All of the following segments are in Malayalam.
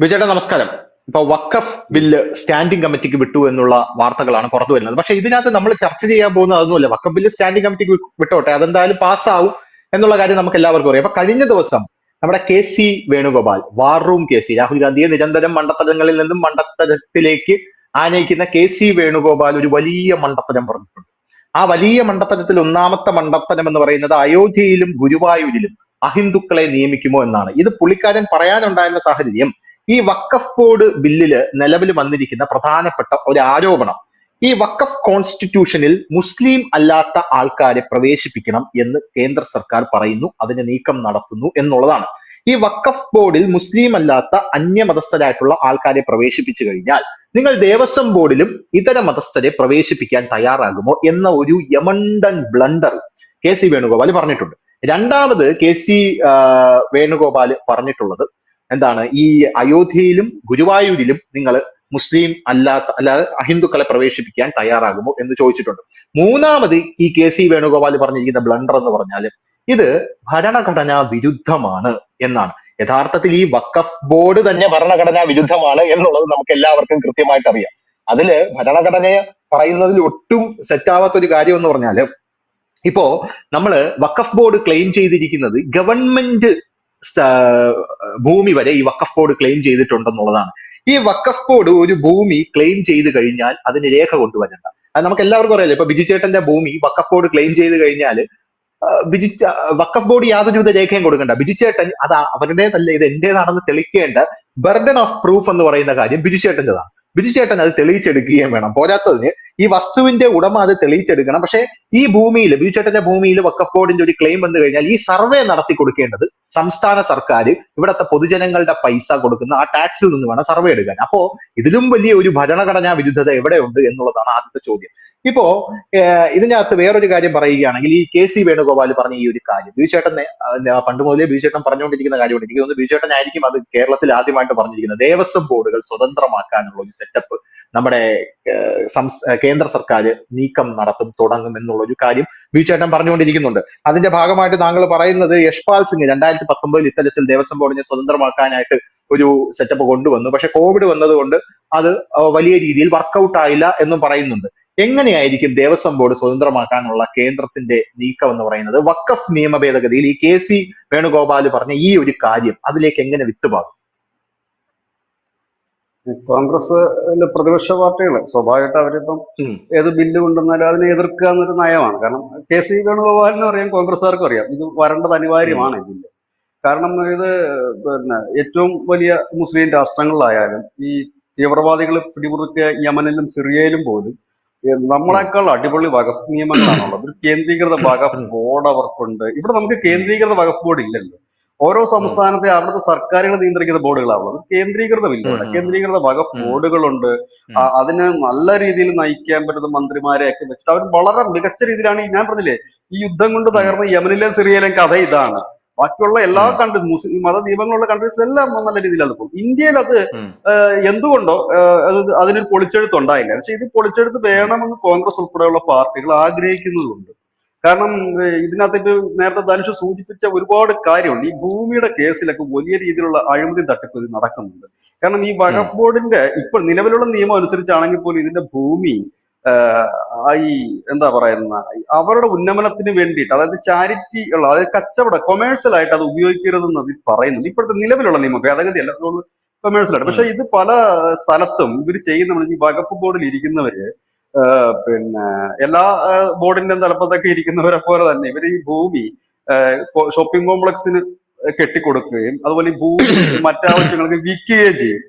വിജയുടെ നമസ്കാരം. ഇപ്പൊ വക്കഫ് ബില്ല് സ്റ്റാൻഡിംഗ് കമ്മിറ്റിക്ക് വിട്ടു എന്നുള്ള വാർത്തകളാണ് പുറത്തു വരുന്നത്. പക്ഷെ ഇതിനകത്ത് നമ്മൾ ചർച്ച ചെയ്യാൻ പോകുന്നത് അതൊന്നുമില്ല. വക്കഫ് ബില്ല് സ്റ്റാൻഡിംഗ് കമ്മിറ്റിക്ക് വിട്ടോട്ടെ. അതെന്തായാലും പാസ്സാവും എന്നുള്ള കാര്യം നമുക്ക് എല്ലാവർക്കും അറിയാം. അപ്പൊ കഴിഞ്ഞ ദിവസം നമ്മുടെ K C Venugopal war room K C Rahul ഗാന്ധിയെ നിരന്തരം മണ്ടത്തരങ്ങളിൽ നിന്നും മണ്ടത്തരത്തിലേക്ക് ആനയിക്കുന്ന കെ സി വേണുഗോപാൽ ഒരു വലിയ മണ്ടത്തരം പറഞ്ഞിട്ടുണ്ട്. ആ വലിയ മണ്ടത്തരത്തിൽ ഒന്നാമത്തെ മണ്ടത്തരം എന്ന് പറയുന്നത് അയോധ്യയിലും ഗുരുവായൂരിലും അഹിന്ദുക്കളെ നിയമിക്കുമോ എന്നാണ്. ഇത് പുള്ളിക്കാരൻ പറയാനുണ്ടായിരുന്ന സാഹചര്യം ഈ വക്കഫ് ബോർഡ് ബില്ലിൽ നിലവിൽ വന്നിരിക്കുന്ന പ്രധാനപ്പെട്ട ഒരു ആരോപണം. ഈ വക്കഫ് കോൺസ്റ്റിറ്റ്യൂഷനിൽ മുസ്ലിം അല്ലാത്ത ആൾക്കാരെ പ്രവേശിപ്പിക്കണം എന്ന് കേന്ദ്ര സർക്കാർ പറയുന്നു അതിന് നീക്കം നടത്തുന്നു എന്നുള്ളതാണ്. ഈ വക്കഫ് ബോർഡിൽ മുസ്ലിം അല്ലാത്ത അന്യമതസ്ഥരായിട്ടുള്ള ആൾക്കാരെ പ്രവേശിപ്പിച്ചു കഴിഞ്ഞാൽ നിങ്ങൾ ദേവസ്വം ബോർഡിലും ഇതര മതസ്ഥരെ പ്രവേശിപ്പിക്കാൻ തയ്യാറാകുമോ എന്ന ഒരു യമണ്ടൻ ബ്ലണ്ടർ കെ സി വേണുഗോപാൽ പറഞ്ഞിട്ടുണ്ട്. രണ്ടാമത് കെ സി വേണുഗോപാൽ പറഞ്ഞിട്ടുള്ളത് എന്താണ്? ഈ അയോധ്യയിലും ഗുരുവായൂരിലും നിങ്ങൾ മുസ്ലിം അല്ലാത്ത അല്ലാതെ അഹിന്ദുക്കളെ പ്രവേശിപ്പിക്കാൻ തയ്യാറാകുമോ എന്ന് ചോദിച്ചിട്ടുണ്ട്. മൂന്നാമത് ഈ കെ സി വേണുഗോപാൽ പറഞ്ഞിരിക്കുന്ന ബ്ലണ്ടർ എന്ന് പറഞ്ഞാൽ ഇത് ഭരണഘടനാ വിരുദ്ധമാണ് എന്നാണ്. യഥാർത്ഥത്തിൽ ഈ വക്കഫ് ബോർഡ് തന്നെ ഭരണഘടനാ വിരുദ്ധമാണ് എന്നുള്ളത് നമുക്ക് എല്ലാവർക്കും കൃത്യമായിട്ട് അറിയാം. അതിൽ ഭരണഘടനയെ പറയുന്നതിൽ ഒട്ടും സെറ്റാവാത്ത ഒരു കാര്യം എന്ന് പറഞ്ഞാൽ ഇപ്പോ നമ്മൾ വക്കഫ് ബോർഡ് ക്ലെയിം ചെയ്തിരിക്കുന്നത് ഗവൺമെന്റ് ഭൂമി വരെ ഈ വക്കഫ് ബോർഡ് ക്ലെയിം ചെയ്തിട്ടുണ്ടെന്നുള്ളതാണ്. ഈ വക്കഫ് ബോർഡ് ഒരു ഭൂമി ക്ലെയിം ചെയ്ത് കഴിഞ്ഞാൽ അതിന് രേഖ കൊണ്ടുവരണ്ട. അത് നമുക്ക് എല്ലാവർക്കും അറിയാലോ ഇപ്പൊ ബിജുചേട്ടന്റെ ഭൂമി വക്കഫ് ബോർഡ് ക്ലെയിം ചെയ്ത് കഴിഞ്ഞാൽ ബിജു വക്കഫ് ബോർഡ് യാതൊരുവിധ രേഖയും കൊടുക്കണ്ട. ബിജുചേട്ടൻ അത് അവരുടേതല്ല ഇത് എന്റേതാണെന്ന് തെളിക്കേണ്ട ബർഡൻ ഓഫ് പ്രൂഫ് എന്ന് പറയുന്ന കാര്യം ബിജു ചേട്ടന്റെതാണ് ബിജു ചേട്ടൻ അത് തെളിയിച്ചെടുക്കുകയും വേണം. പോരാത്തതിന് ഈ വസ്തുവിന്റെ ഉടമ അത് തെളിയിച്ചെടുക്കണം. പക്ഷേ ഈ ഭൂമിയിൽ ബിജുചേട്ടന്റെ ഭൂമിയിൽ വക്കഫ് ബോർഡിന്റെ ഒരു ക്ലെയിം വന്നു കഴിഞ്ഞാൽ ഈ സർവേ നടത്തി കൊടുക്കേണ്ടത് സംസ്ഥാന സർക്കാർ ഇവിടത്തെ പൊതുജനങ്ങളുടെ പൈസ കൊടുക്കുന്ന ആ ടാക്സിൽ നിന്ന് വേണം സർവേ എടുക്കാൻ. അപ്പോ ഇതിലും വലിയ ഒരു ഭരണഘടനാ വിരുദ്ധത എവിടെയുണ്ട് എന്നുള്ളതാണ് ആദ്യത്തെ ചോദ്യം. ഇപ്പോ ഇതിനകത്ത് വേറൊരു കാര്യം പറയുകയാണെങ്കിൽ ഈ കെ സി വേണുഗോപാൽ പറഞ്ഞ ഈ ഒരു കാര്യം. ബിജുചേട്ടൻ പണ്ട് മുതലേ ബിജുചേട്ടൻ പറഞ്ഞുകൊണ്ടിരിക്കുന്ന കാര്യമുണ്ട് എനിക്ക് തോന്നുന്നു. ബിജുചേട്ടൻ ആയിരിക്കും അത് കേരളത്തിൽ ആദ്യമായിട്ട് പറഞ്ഞിരിക്കുന്നത്. ദേവസ്വം ബോർഡുകൾ സ്വതന്ത്രമാക്കാനുള്ള ഒരു സെറ്റപ്പ് നമ്മുടെ കേന്ദ്ര സർക്കാർ നീക്കം നടത്തും തുടങ്ങും എന്നുള്ള ഒരു കാര്യം ബിജുചേട്ടൻ പറഞ്ഞുകൊണ്ടിരിക്കുന്നുണ്ട്. അതിന്റെ ഭാഗമായിട്ട് താങ്കൾ പറയുന്നത് യശ്പാൽ സിംഗ് രണ്ടായിരത്തി പത്തൊമ്പതിൽ ഇത്തരത്തിൽ ദേവസ്വം ബോർഡിനെ സ്വതന്ത്രമാക്കാനായിട്ട് ഒരു സെറ്റപ്പ് കൊണ്ടുവന്നു. പക്ഷെ കോവിഡ് വന്നതുകൊണ്ട് അത് വലിയ രീതിയിൽ വർക്കൗട്ട് ആയില്ല എന്നും പറയുന്നുണ്ട്. എങ്ങനെയായിരിക്കും ദേവസ്വം ബോർഡ് സ്വതന്ത്രമാക്കാനുള്ള കേന്ദ്രത്തിന്റെ നീക്കം എന്ന് പറയുന്നത്? വക്കഫ് നിയമ ഭേദഗതിയിൽ ഈ കെ സി വേണുഗോപാൽ പറഞ്ഞ ഈ ഒരു കാര്യം അതിലേക്ക് എങ്ങനെ വിത്തുപാകും കോൺഗ്രസ് പ്രതിപക്ഷ പാർട്ടികൾ സ്വാഭാവികമായിട്ട് അവരിപ്പം. ഏത് ബില്ല് കൊണ്ടുവന്നാലും അതിനെ എതിർക്കുക എന്നൊരു നയമാണ്. കാരണം കെ സി വേണുഗോപാലിനും അറിയാം കോൺഗ്രസ്സുകാർക്കും അറിയാം. ഇത് വരേണ്ടത് അനിവാര്യമാണ് ഇതിൽ കാരണം ഇത് പിന്നെ ഏറ്റവും വലിയ മുസ്ലിം രാഷ്ട്രങ്ങളിലായാലും ഈ തീവ്രവാദികൾ പിടിമുറുക്കിയ യമനിലും സിറിയയിലും പോലും നമ്മളെക്കാൾ അടിപൊളി വകഫ് നിയമങ്ങളാണുള്ളത്. ഒരു കേന്ദ്രീകൃത വകഫ് ബോർഡ് അവർക്കുണ്ട്. ഇവിടെ നമുക്ക് കേന്ദ്രീകൃത വകഫ് ബോർഡ് ഇല്ലല്ലോ. ഓരോ സംസ്ഥാനത്തെ അവിടുത്തെ സർക്കാരുകൾ നിയന്ത്രിക്കുന്ന ബോർഡുകളാണുള്ളത്. കേന്ദ്രീകൃതമില്ല കേന്ദ്രീകൃത വകഫ് ബോർഡുകളുണ്ട്. അതിനെ നല്ല രീതിയിൽ നയിക്കാൻ പറ്റുന്ന മന്ത്രിമാരെ ഒക്കെ വെച്ചിട്ട് അവർ വളരെ മികച്ച രീതിയിലാണ് ഞാൻ പറഞ്ഞില്ലേ ഈ യുദ്ധം കൊണ്ട് തകർന്ന യമനിലെ സിറിയയിലെ കഥ ഇതാണ്. ബാക്കിയുള്ള എല്ലാ. കൺട്രീസ് മുസ്ലിം മത നിയമങ്ങളുള്ള കൺട്രീസിലെല്ലാം നല്ല രീതിയിൽ അത് പോകും. ഇന്ത്യയിൽ അത് എന്തുകൊണ്ടോ അത് അതിനൊരു പൊളിച്ചെഴുത്ത് ഉണ്ടായില്ല. പക്ഷെ ഇത് പൊളിച്ചെഴുത്ത് വേണമെന്ന് കോൺഗ്രസ് ഉൾപ്പെടെയുള്ള പാർട്ടികൾ ആഗ്രഹിക്കുന്നതുണ്ട്. കാരണം ഇതിനകത്ത് ഇപ്പൊ നേരത്തെ ധനുഷ് സൂചിപ്പിച്ച ഒരുപാട് കാര്യമുണ്ട്. ഈ ഭൂമിയുടെ കേസിലൊക്കെ വലിയ രീതിയിലുള്ള അഴിമതി തട്ടിപ്പ് നടക്കുന്നുണ്ട്. കാരണം ഈ വഖഫ് ബോർഡിന്റെ ഇപ്പോൾ നിലവിലുള്ള നിയമം അനുസരിച്ചാണെങ്കിൽ പോലും ഇതിന്റെ ഭൂമി ഈ എന്താ പറയുന്ന അവരുടെ ഉന്നമനത്തിന് വേണ്ടിയിട്ട് അതായത് ചാരിറ്റി ഉള്ള അതായത് കച്ചവട കൊമേഴ്സ്യൽ ആയിട്ട് അത് ഉപയോഗിക്കരുതെന്ന് അതിൽ പറയുന്നുണ്ട്. ഇപ്പോഴത്തെ നിലവിലുള്ള നിയമം ഭേദഗതി അല്ല കൊമേഴ്സ്യൽ ആയിട്ട്. പക്ഷെ ഇത് പല സ്ഥലത്തും ഇവർ ചെയ്യുന്ന ഈ വകുപ്പ് ബോർഡിൽ ഇരിക്കുന്നവര് പിന്നെ എല്ലാ ബോർഡിന്റെ തലപ്പത്തൊക്കെ ഇരിക്കുന്നവരെ പോലെ തന്നെ ഇവർ ഈ ഭൂമി ഷോപ്പിംഗ് കോംപ്ലക്സിന് കെട്ടിക്കൊടുക്കുകയും അതുപോലെ ഈ ഭൂമി മറ്റാവശ്യങ്ങൾക്ക് വിൽക്കുകയും ചെയ്യും.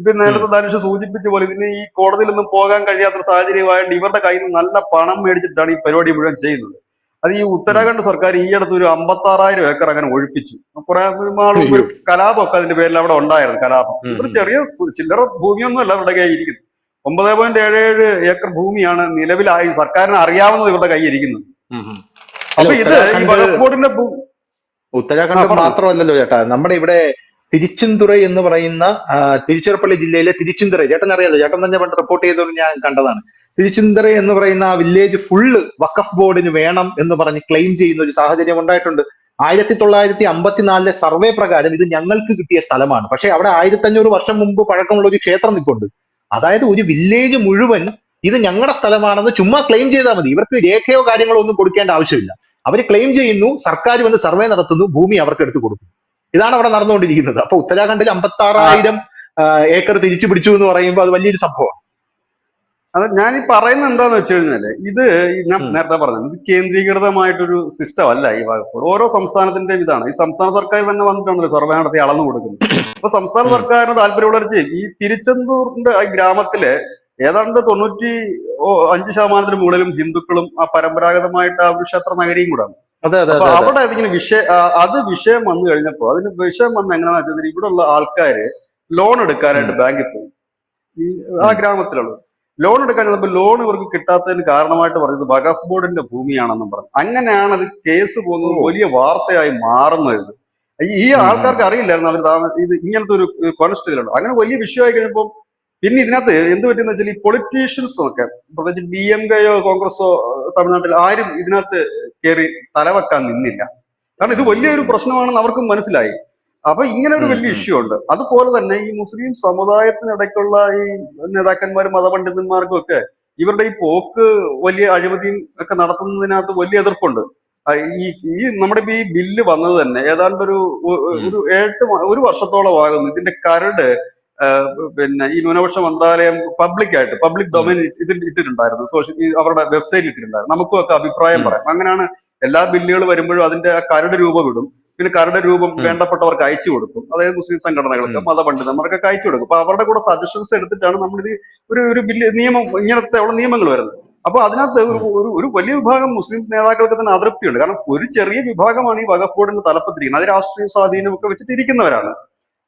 ഇപ്പൊ നേരത്തെ ധനുഷ് സൂചിപ്പിച്ച പോലെ ഇതിന് ഈ കോടതിയിലൊന്നും പോകാൻ കഴിയാത്ത സാഹചര്യമായതുകൊണ്ട് ഇവരുടെ കയ്യിൽ നിന്ന് നല്ല പണം മേടിച്ചിട്ടാണ് ഈ പരിപാടി മുഴുവൻ ചെയ്യുന്നത്. അത് ഈ ഉത്തരാഖണ്ഡ് സർക്കാർ ഈ അടുത്ത് ഒരു അമ്പത്തി ആറായിരം ഏക്കർ അങ്ങനെ ഒഴിപ്പിച്ചു. കുറെ നാൾ ഒരു കലാപമൊക്കെ അതിന്റെ പേരിൽ അവിടെ ഉണ്ടായിരുന്നു കലാപം. ഒരു ചെറിയ ചില്ലറ ഭൂമിയൊന്നും അല്ല അവരുടെ കയ്യിൽ ഇരിക്കുന്നത്. ഒമ്പത് പോയിന്റ് ഏഴ് ഏഴ് ഏക്കർ ഭൂമിയാണ് നിലവിലായി സർക്കാരിന് അറിയാവുന്നത് ഇവരുടെ കയ്യിൽ ഇരിക്കുന്നത്. അപ്പൊ ഇത് ഈ ബോർഡിന്റെ ഭൂ- ഉത്തരാഖണ്ഡ്. മാത്രമല്ലല്ലോ ചേട്ടാ. നമ്മുടെ ഇവിടെ തിരുച്ചിന്തുറ എന്ന് പറയുന്ന തിരുച്ചിറപ്പള്ളി ജില്ലയിലെ തിരുച്ചിന്തുറ. ചേട്ടൻ അറിയാലോ ചേട്ടൻ തന്നെ പണ്ട് റിപ്പോർട്ട് ചെയ്തത് ഞാൻ കണ്ടതാണ്. തിരുച്ചിന്തുറ എന്ന് പറയുന്ന ആ വില്ലേജ് ഫുള്ള് വഖഫ് ബോർഡിന് വേണം എന്ന് പറഞ്ഞ് ക്ലെയിം ചെയ്യുന്ന ഒരു സാഹചര്യം ഉണ്ടായിട്ടുണ്ട്. ആയിരത്തി തൊള്ളായിരത്തി അമ്പത്തിനാലിലെ സർവേ പ്രകാരം ഇത് ഞങ്ങൾക്ക് കിട്ടിയ സ്ഥലമാണ്. പക്ഷെ അവിടെ ആയിരത്തി അഞ്ഞൂറ് വർഷം മുമ്പ് പഴക്കമുള്ള ഒരു ക്ഷേത്രം നിൽപ്പുണ്ട്. അതായത് ഒരു വില്ലേജ് മുഴുവൻ ഇത് ഞങ്ങളുടെ സ്ഥലമാണെന്ന് ചുമ്മാ ക്ലെയിം ചെയ്താൽ മതി. ഇവർക്ക് രേഖയോ കാര്യങ്ങളോ ഒന്നും കൊടുക്കേണ്ട ആവശ്യമില്ല. അവർ ക്ലെയിം ചെയ്യുന്നു സർക്കാർ വന്ന് സർവേ നടത്തുന്നു ഭൂമി അവർക്ക് എടുത്തു കൊടുക്കുന്നു. ഇതാണ് അവിടെ നടന്നുകൊണ്ടിരിക്കുന്നത്. അപ്പൊ ഉത്തരാഖണ്ഡിൽ അമ്പത്തി ആറായിരം ഏക്കർ തിരിച്ചു പിടിച്ചു എന്ന് പറയുമ്പോൾ അത് വലിയൊരു സംഭവമാണ്. അത് ഞാൻ ഈ പറയുന്നത് എന്താന്ന് വെച്ച് കഴിഞ്ഞാൽ ഇത് ഞാൻ നേരത്തെ പറഞ്ഞത് ഇത് കേന്ദ്രീകൃതമായിട്ടൊരു സിസ്റ്റം അല്ല ഈ വകുപ്പ് ഓരോ സംസ്ഥാനത്തിന്റെ ഇതാണ്. ഈ സംസ്ഥാന സർക്കാർ തന്നെ വന്നിട്ടുണ്ടല്ലോ സർവേ നടത്തി അളന്നു കൊടുക്കുന്നത്. അപ്പൊ സംസ്ഥാന. സർക്കാരിന് താല്പര്യമുള്ള ചെയ്യും. ഈ തിരുച്ചെന്തൂറിന്റെ ആ ഗ്രാമത്തിലെ ഏതാണ്ട് തൊണ്ണൂറ്റി അഞ്ച് ശതമാനത്തിന് മുകളിലും ഹിന്ദുക്കളും ആ പരമ്പരാഗതമായിട്ട് ആ ഒരു ക്ഷേത്ര നഗരിയും കൂടാണ്. അതെ അതെ അവിടെ ഏതെങ്കിലും വിഷയം അത് വിഷയം വന്നു കഴിഞ്ഞപ്പോ അതിന് വിഷയം വന്ന എങ്ങനെ വെച്ചാൽ ഇവിടെ ഉള്ള ആൾക്കാര് ലോൺ എടുക്കാനായിട്ട് ബാങ്കിൽ പോയി. ഈ ആ ഗ്രാമത്തിലുള്ള ഗ്രാമത്തിലുള്ളത് ലോൺ എടുക്കാൻ ചെന്നപ്പോൾ ലോൺ ഇവർക്ക് കിട്ടാത്തതിന് കാരണമായിട്ട് പറഞ്ഞത് വഖഫ് ബോർഡിന്റെ ഭൂമിയാണെന്നും പറഞ്ഞു. അങ്ങനെയാണ് അത് കേസ് പോകുന്നത് വലിയ വാർത്തയായി മാറുന്നത്. ഈ- ഈ ആൾക്കാർക്ക് അറിയില്ലായിരുന്നു അവർ ഇത് ഇങ്ങനത്തെ ഒരു കോൺസ്റ്റിറ്റ്യൂണ്ട് അങ്ങനെ വലിയ വിഷയമായി കഴിഞ്ഞപ്പോൾ പിന്നെ ഇതിനകത്ത് എന്ത് പറ്റിയെന്ന് വെച്ചാൽ ഈ പൊളിറ്റീഷ്യൻസ് ഒക്കെ പ്രത്യേകിച്ച് ഡി എം കെയോ കോൺഗ്രസോ തമിഴ്നാട്ടിൽ ആരും ഇതിനകത്ത് കയറി തലവെക്കാൻ നിന്നില്ല. കാരണം ഇത് വലിയൊരു പ്രശ്നമാണെന്ന് അവർക്കും മനസ്സിലായി. അപ്പൊ ഇങ്ങനെ ഒരു വലിയ ഇഷ്യൂ ഉണ്ട്. അതുപോലെ തന്നെ ഈ മുസ്ലിം സമുദായത്തിനിടയ്ക്കുള്ള ഈ നേതാക്കന്മാരും മതപണ്ഡിതന്മാർക്കും ഒക്കെ ഇവരുടെ ഈ പോക്ക് വലിയ അഴിമതിയും ഒക്കെ നടത്തുന്നതിനകത്ത് വലിയ എതിർപ്പുണ്ട്. ഈ ഈ നമ്മുടെ ഈ ബില്ല് വന്നത് തന്നെ ഏതാണ്ട് ഒരു ഒരു എട്ട് ഒരു വർഷത്തോളം ആകുന്നു ഇതിന്റെ കരട് പിന്നെ ഈ ന്യൂനപക്ഷ മന്ത്രാലയം പബ്ലിക് ആയിട്ട് പബ്ലിക് ഡൊമൈൻ ഇതിൽ ഇട്ടിട്ടുണ്ടായിരുന്നു. സോഷ്യൽ അവരുടെ വെബ്സൈറ്റിൽ ഇട്ടിട്ടുണ്ടായിരുന്നു. നമുക്കും ഒക്കെ അഭിപ്രായം പറയാം. അങ്ങനെയാണ് എല്ലാ ബില്ലുകൾ വരുമ്പോഴും അതിന്റെ ആ കരട് രൂപം ഇടും. പിന്നെ കരട് രൂപം വേണ്ടപ്പെട്ടവർക്ക് അയച്ചു കൊടുക്കും. അതായത് മുസ്ലിം സംഘടനകൾക്ക്. മതപണ്ഡിതന്മാർക്കൊക്കെ അയച്ചു കൊടുക്കും. അപ്പൊ അവരുടെ കൂടെ സജഷൻസ് എടുത്തിട്ടാണ് നമ്മൾ ഇത് ഒരു ഒരു ബില്ല് നിയമം ഇങ്ങനത്തെ ഉള്ള നിയമങ്ങൾ വരുന്നത്. അപ്പൊ അതിനകത്ത് ഒരു ഒരു വലിയ വിഭാഗം മുസ്ലിം നേതാക്കൾക്ക് തന്നെ അതൃപ്തിയുണ്ട്. കാരണം ഒരു ചെറിയ വിഭാഗമാണ് ഈ വകഫോർഡിന്റെ തലപ്പത്തിരിക്കുന്നത്. അത് രാഷ്ട്രീയ സ്വാധീനം ഒക്കെ വെച്ചിട്ട് ഇരിക്കുന്നവരാണ്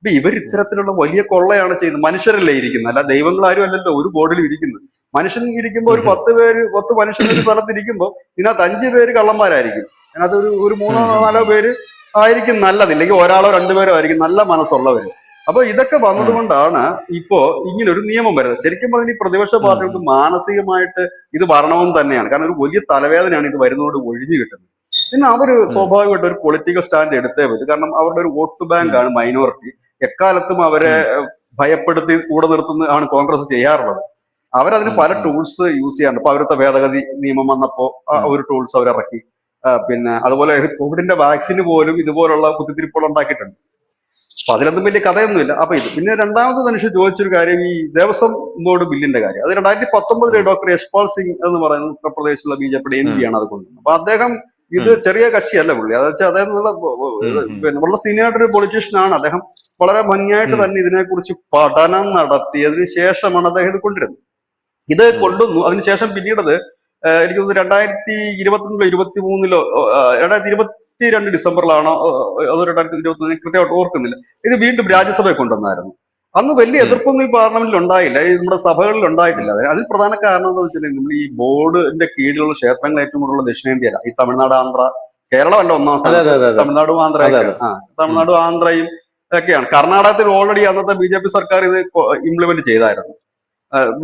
അപ്പൊ ഇവർ ഇത്തരത്തിലുള്ള വലിയ കൊള്ളയാണ് ചെയ്യുന്നത്. മനുഷ്യരല്ലേ ഇരിക്കുന്നത്? അല്ല ദൈവങ്ങൾ ആരും അല്ലല്ലോ ഒരു ബോർഡിൽ ഇരിക്കുന്നത്. മനുഷ്യൻ ഇരിക്കുമ്പോൾ ഒരു. പത്ത് പേര് പത്ത് മനുഷ്യൻ ഒരു സ്ഥലത്ത് ഇരിക്കുമ്പോൾ ഇതിനകത്ത് അഞ്ച് പേര് കള്ളന്മാരായിരിക്കും. അതിനകത്ത് ഒരു ഒരു മൂന്നോ നാലോ പേര് ആയിരിക്കും നല്ലത്. ഇല്ലെങ്കിൽ ഒരാളോ രണ്ടുപേരോ ആയിരിക്കും നല്ല മനസ്സുള്ളവർ അപ്പൊ ഇതൊക്കെ വന്നതുകൊണ്ടാണ് ഇപ്പോ ഇങ്ങനെ ഒരു നിയമം വരുന്നത്. ശരിക്കും പറഞ്ഞാൽ ഈ പ്രതിപക്ഷ പാർട്ടികൾക്ക് മാനസികമായിട്ട് ഇത് വരണമെന്ന് തന്നെയാണ്. കാരണം ഒരു വലിയ തലവേദനയാണ് ഇത് വരുന്നതോട് ഒഴിഞ്ഞു കിട്ടുന്നത്. പിന്നെ അവർ ഉം. സ്വാഭാവികമായിട്ട് ഒരു പൊളിറ്റിക്കൽ സ്റ്റാൻഡ് എടുത്തേ പറ്റും. കാരണം അവരുടെ ഒരു വോട്ട് ബാങ്ക് ആണ് മൈനോറിറ്റി. എക്കാലത്തും അവരെ ഭയപ്പെടുത്തി കൂടെ നിർത്തുന്ന ആണ് കോൺഗ്രസ് ചെയ്യാറുള്ളത്. അവരതിന് പല ടൂൾസ് യൂസ് ചെയ്യാറുണ്ട്. ഇപ്പൊ അവരുടെ ഭേദഗതി നിയമം വന്നപ്പോ ഒരു ടൂൾസ് അവരിറക്കി പിന്നെ അതുപോലെ കോവിഡിന്റെ വാക്സിന് പോലും ഇതുപോലുള്ള കുത്തിത്തിരിപ്പുകൾ ഉണ്ടാക്കിയിട്ടുണ്ട്. അപ്പൊ അതിലൊന്നും വലിയ കഥയൊന്നുമില്ല. അപ്പൊ ഇത് പിന്നെ രണ്ടാമത് മനുഷ്യ ചോദിച്ചൊരു കാര്യം ഈ ദേവസ്വം ബോർഡ് ബില്ലിന്റെ കാര്യം. അത് രണ്ടായിരത്തി പത്തൊമ്പതിലെ ഡോക്ടർ യശ്പാൽ സിംഗ് എന്ന് പറയുന്ന ഉത്തർപ്രദേശിലുള്ള ബി ജെ പിയുടെ എം പി ആണ് അത് കൊണ്ടുവന്നത്. അപ്പൊ അദ്ദേഹം ഇത് ചെറിയ കക്ഷിയല്ല പുള്ളി. അതെന്ന് വെച്ചാൽ അദ്ദേഹം നല്ല. പിന്നെ വളരെ സീനിയർ ആയിട്ടൊരു പൊളിറ്റീഷ്യൻ ആണ് അദ്ദേഹം വളരെ ഭംഗിയായിട്ട്. തന്നെ ഇതിനെക്കുറിച്ച് പഠനം നടത്തിയതിന് ശേഷമാണ് അദ്ദേഹം ഇത് കൊണ്ടുവരുന്നത് ഇത്. കൊണ്ടുവന്നു. അതിനുശേഷം പിന്നീടത് എനിക്ക് തോന്നുന്നു രണ്ടായിരത്തി ഇരുപത്തിരണ്ടിലോ ഇരുപത്തി മൂന്നിലോ രണ്ടായിരത്തി ഇരുപത്തി രണ്ട് ഡിസംബറിലാണോ അതോ രണ്ടായിരത്തി ഇരുപത്തി കൃത്യമായിട്ട് ഓർക്കുന്നില്ല. ഇത് വീണ്ടും രാജ്യസഭയിൽ കൊണ്ടുവന്നായിരുന്നു. അന്ന് വലിയ എതിർപ്പൊന്നും ഈ പാർലമെന്റിൽ ഉണ്ടായില്ല. ഈ നമ്മുടെ സഭകളിൽ ഉണ്ടായിട്ടില്ല. അതിന് അതിൽ പ്രധാന കാരണം എന്താ വെച്ചിട്ടുണ്ടെങ്കിൽ നമ്മൾ ഈ ബോർഡിന്റെ കീഴിലുള്ള ക്ഷേത്രങ്ങൾ ഏറ്റവും കൂടുതലുള്ള ദക്ഷിണേന്ത്യയില. ഈ തമിഴ്നാട് ആന്ധ്ര കേരളമല്ല ഒന്നാം അതെ സ്ഥാനം തമിഴ്നാടും ആന്ധ്രയും ആ തമിഴ്നാടും ആന്ധ്രയും ഒക്കെയാണ്. കർണാടകത്തിൽ ഓൾറെഡി അന്നത്തെ ബി ജെ പി സർക്കാർ ഇത് ഇംപ്ലിമെന്റ് ചെയ്തായിരുന്നു.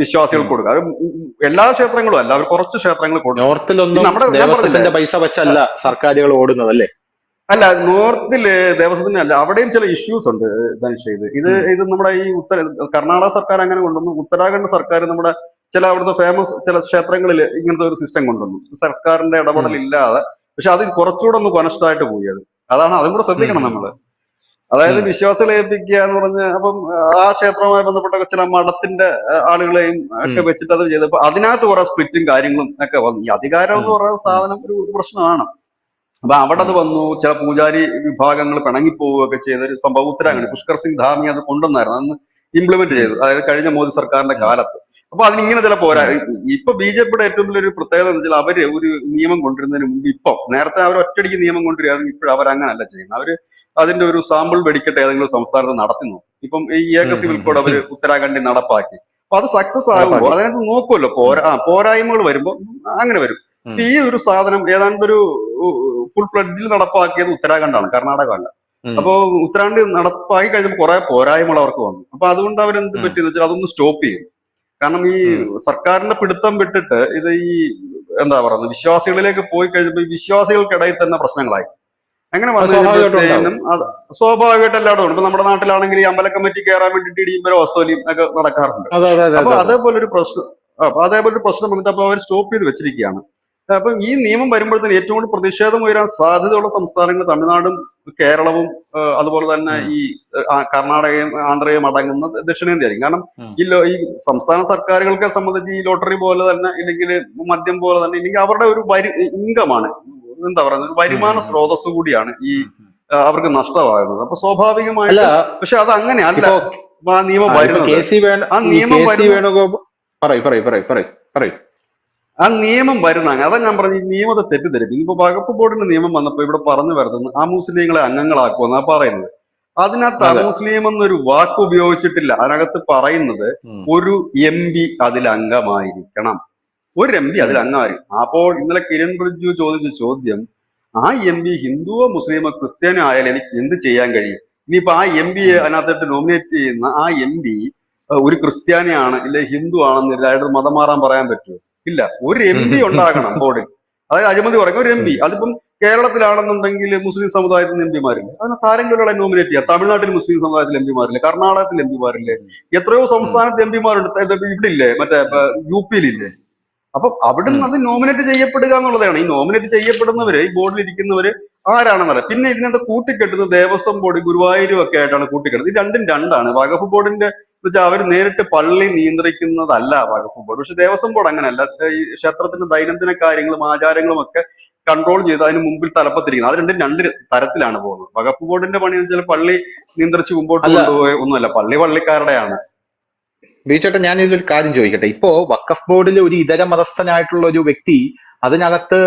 വിശ്വാസികൾക്ക് കൊടുക്കുക. അത് എല്ലാ ക്ഷേത്രങ്ങളും അല്ല അവർ കുറച്ച് ക്ഷേത്രങ്ങൾ കൊടുക്കും നമ്മുടെ പൈസ വെച്ചല്ല സർക്കാരുകൾ ഓടുന്നത് അല്ലേ? അല്ല നോർത്തിൽ ദേവസ്വത്തിന് അല്ല അവിടെയും ചില ഇഷ്യൂസ് ഉണ്ട് ധനുഷ് ഇത്. ഇത് ഇത് നമ്മുടെ ഈ ഉത്തര കർണാടക സർക്കാർ അങ്ങനെ കൊണ്ടുവന്നു. ഉത്തരാഖണ്ഡ് സർക്കാർ നമ്മുടെ ചില അവിടുത്തെ ഫേമസ് ചില ക്ഷേത്രങ്ങളിൽ ഇങ്ങനത്തെ ഒരു സിസ്റ്റം കൊണ്ടുവന്നു. സർക്കാരിന്റെ ഇടപെടൽ ഇല്ലാതെ പക്ഷെ അത് കുറച്ചുകൂടെ ഒന്ന് കൊനഷ്ടായിട്ട് പോയി അത്. അതാണ് അതും കൂടെ ശ്രദ്ധിക്കണം നമ്മൾ നമ്മൾ. അതായത്. വിശ്വാസികളെ ഏൽപ്പിക്കുക എന്ന് പറഞ്ഞ് അപ്പം ആ ക്ഷേത്രവുമായി ബന്ധപ്പെട്ട ചില മഠത്തിന്റെ ആളുകളെയും ഒക്കെ വെച്ചിട്ട് അത് ചെയ്തപ്പോ അതിനകത്ത് കുറെ സ്പ്ലിറ്റും കാര്യങ്ങളും ഒക്കെ വന്നു. ഈ അധികാരം എന്ന് പറയുന്ന സാധനം ഒരു പ്രശ്നമാണ്. അപ്പൊ അവിടെ അത് വന്നു ചില പൂജാരി വിഭാഗങ്ങൾ പിണങ്ങിപ്പോവുകയൊക്കെ ചെയ്ത ഒരു സംഭവം ഉത്തരാഖണ്ഡ്. പുഷ്കർ സിംഗ് ധാമി അത് കൊണ്ടുവന്നായിരുന്നു. അന്ന് ഇംപ്ലിമെന്റ് ചെയ്തു. അതായത് കഴിഞ്ഞ മോദി സർക്കാരിന്റെ കാലത്ത്. അപ്പൊ അതിന് ഇങ്ങനെ ചില പോരാ ഇപ്പൊ ബി ജെ പിയുടെ ഏറ്റവും വലിയൊരു പ്രത്യേകത എന്ന് വെച്ചാൽ അവർ ഒരു നിയമം കൊണ്ടുവരുന്നതിന് മുമ്പ് ഇപ്പം നേരത്തെ അവർ ഒറ്റയടിക്ക് നിയമം കൊണ്ടുവരികയാണെങ്കിൽ ഇപ്പോഴും അവർ അങ്ങനല്ല ചെയ്യുന്നത്. അവർ അതിന്റെ ഒരു സാമ്പിൾ വെടിക്കട്ടെ ഏതെങ്കിലും സംസ്ഥാനത്ത് നടത്തുന്നു. ഇപ്പം ഈ ഏക സിവിൽ കോഡ് അവർ അവർ ഉത്തരാഖണ്ഡിൽ നടപ്പാക്കി. അപ്പൊ അത് സക്സസ് ആകുമ്പോൾ. അതിനകത്ത് നോക്കുമല്ലോ പോരാ പോരായ്മകൾ വരുമ്പോൾ അങ്ങനെ വരും. ഈ ഒരു സാധനം ഏതാണ്ട് ഒരു ഫുൾ ഫ്ലഡ്ജിൽ നടപ്പാക്കിയത് ഉത്തരാഖണ്ഡാണ് കർണാടക അല്ല. അപ്പോ ഉത്തരാഖണ്ഡ് നടപ്പാക്കി കഴിഞ്ഞപ്പോൾ കുറെ പോരായ്മകൾ അവർക്ക് വന്നു. അപ്പൊ അതുകൊണ്ട് അവരെന്ത്. പറ്റിയെന്ന് വെച്ചാൽ അതൊന്ന് സ്റ്റോപ്പ് ചെയ്യും കാരണം ഈ സർക്കാരിന്റെ പിടുത്തം വിട്ടിട്ട് ഇത് ഈ എന്താ പറയുന്നത് വിശ്വാസികളിലേക്ക് പോയി കഴിഞ്ഞപ്പോൾ ഈ വിശ്വാസികൾക്കിടയിൽ തന്നെ പ്രശ്നങ്ങളായി. അങ്ങനെ വന്നു സ്വാഭാവികമായിട്ടും കഴിയുമ്പോഴത്തേനും അത് സ്വാഭാവികമായിട്ട് എല്ലായിടും ഉണ്ട്. നമ്മുടെ നാട്ടിലാണെങ്കിൽ ഈ അമ്പല കമ്മിറ്റി കയറാൻ വേണ്ടി ഇടിയുമ്പോ വസ്തുലിയും ഒക്കെ നടക്കാറുണ്ട്. അപ്പൊ അതേപോലെ ഒരു പ്രശ്നം അപ്പൊ അതേപോലെ ഒരു പ്രശ്നം വന്നിട്ട് അപ്പൊ അവർ സ്റ്റോപ്പ് ചെയ്ത് വെച്ചിരിക്കുകയാണ്. അപ്പൊ ഈ നിയമം വരുമ്പോഴത്തേന് ഏറ്റവും കൂടുതൽ പ്രതിഷേധം ഉയരാൻ സാധ്യതയുള്ള സംസ്ഥാനങ്ങൾ തമിഴ്നാടും കേരളവും അതുപോലെ തന്നെ ഈ കർണാടകയും ആന്ധ്രയും അടങ്ങുന്ന ദക്ഷിണേന്ത്യ ആയിരിക്കും കാരണം ഈ ഈ സംസ്ഥാന സർക്കാരുകൾക്ക് സംബന്ധിച്ച് ഈ ലോട്ടറി പോലെ തന്നെ ഇല്ലെങ്കിൽ മദ്യം പോലെ തന്നെ ഇല്ലെങ്കിൽ അവരുടെ ഒരു വരി ഇൻകമാണ്. എന്താ പറയുന്നത്? ഒരു വരുമാന. സ്രോതസ് കൂടിയാണ് ഈ അവർക്ക് നഷ്ടമാകുന്നത്. അപ്പൊ സ്വാഭാവികമായിട്ട് പക്ഷെ അത് അങ്ങനെ അല്ല. ഇപ്പോ ആ നിയമം വരുന്നത്. ആ നിയമം വേണുഗോപാൽ പറയൂ പറയൂ പറയൂ പറയൂ പറയൂ. ആ നിയമം വരുന്ന അതാ ഞാൻ പറഞ്ഞ ഈ നിയമത്തെ തെറ്റിദ്ധരിപ്പിക്കും. ഇപ്പൊ വകുപ്പ് ബോർഡിന്റെ നിയമം വന്നപ്പോ ഇവിടെ പറഞ്ഞു വരുന്നത് ആ മുസ്ലിങ്ങളെ അംഗങ്ങളാക്കുമെന്നാ പറയുന്നത്. അതിനകത്ത് ആ. മുസ്ലിം എന്നൊരു വാക്ക് ഉപയോഗിച്ചിട്ടില്ല. അതിനകത്ത് പറയുന്നത് ഒരു എം പി അതിൽ അംഗമായിരിക്കണം. ഒരു എം പി അതിൽ അംഗമായിരിക്കും അപ്പോൾ ഇന്നലെ കിരൺ റിജ്ജു ചോദിച്ച ചോദ്യം ആ എം പി ഹിന്ദുവോ മുസ്ലിമോ ക്രിസ്ത്യാനോ ആയാലും എനിക്ക് എന്ത് ചെയ്യാൻ കഴിയും? ഇനിയിപ്പോ ആ എം പി അതിനകത്തിട്ട് നോമിനേറ്റ് ചെയ്യുന്ന ആ എം പി ഒരു ക്രിസ്ത്യാനിയാണ് ഇല്ലെ ഹിന്ദു ആണെന്ന് അയാളുടെ മതം മാറാൻ പറയാൻ പറ്റുമോ? ഇല്ല. ഒരു എം പി ഉണ്ടാകണം ബോർഡിൽ അതായത് അഴിമതി പറയുക ഒരു എം പി അതിപ്പം കേരളത്തിലാണെന്നുണ്ടെങ്കിൽ മുസ്ലിം സമുദായത്തിൽ എം പിമാരില്ല അതിന് താരങ്ങളിലൂടെ നോമിനേറ്റ് ചെയ്യാം തമിഴ്നാട്ടിൽ മുസ്ലിം സമുദായത്തിൽ എം പിമാരില്ലേ കർണാടകത്തിൽ എം പിമാരില്ലേ എത്രയോ സംസ്ഥാനത്ത് എം പിമാരുണ്ട് ഇവിടെ ഇല്ലേ? മറ്റേ യു പിയിലില്ലേ അപ്പൊ അവിടുന്ന് അത് നോമിനേറ്റ് ചെയ്യപ്പെടുക എന്നുള്ളതാണ്. ഈ നോമിനേറ്റ് ചെയ്യപ്പെടുന്നവര് ഈ ബോർഡിൽ ഇരിക്കുന്നവര് ആരാണെന്നല്ല പിന്നെ ഇതിനകത്ത് കൂട്ടിക്കെട്ടുന്നത് ദേവസ്വം ബോർഡ് ഗുരുവായൂരും ഒക്കെ ആയിട്ടാണ് കൂട്ടിക്കെട്ടുന്നത്. ഇത് രണ്ടും രണ്ടാണ്. വകുപ്പ് ബോർഡിന്റെ വെച്ചാൽ അവർ നേരിട്ട് പള്ളി നിയന്ത്രിക്കുന്നതല്ല വകുപ്പ് ബോർഡ് പക്ഷെ ദേവസ്വം ബോർഡ് അങ്ങനെയല്ല. ഈ ക്ഷേത്രത്തിന്റെ ദൈനംദിന കാര്യങ്ങളും ആചാരങ്ങളും ഒക്കെ കൺട്രോൾ ചെയ്ത് അതിന് മുമ്പിൽ തലപ്പത്തിരിക്കുന്നത്. അത് രണ്ടും രണ്ട് തരത്തിലാണ് പോകുന്നത്. വകുപ്പ് ബോർഡിന്റെ പണി എന്ന് വെച്ചാൽ പള്ളി നിയന്ത്രിച്ച് മുമ്പോട്ട്. കൊണ്ടുപോയ ഒന്നുമല്ല. പള്ളി പള്ളിക്കാരുടെയാണ്. ബീച്ചേട്ടൻ ഞാൻ ഇതൊരു കാര്യം ചോദിക്കട്ടെ. ഇപ്പോ വഖഫ് ബോർഡിൽ ഒരു ഇതര മതസ്ഥനായിട്ടുള്ള ഒരു വ്യക്തി അതിനകത്ത്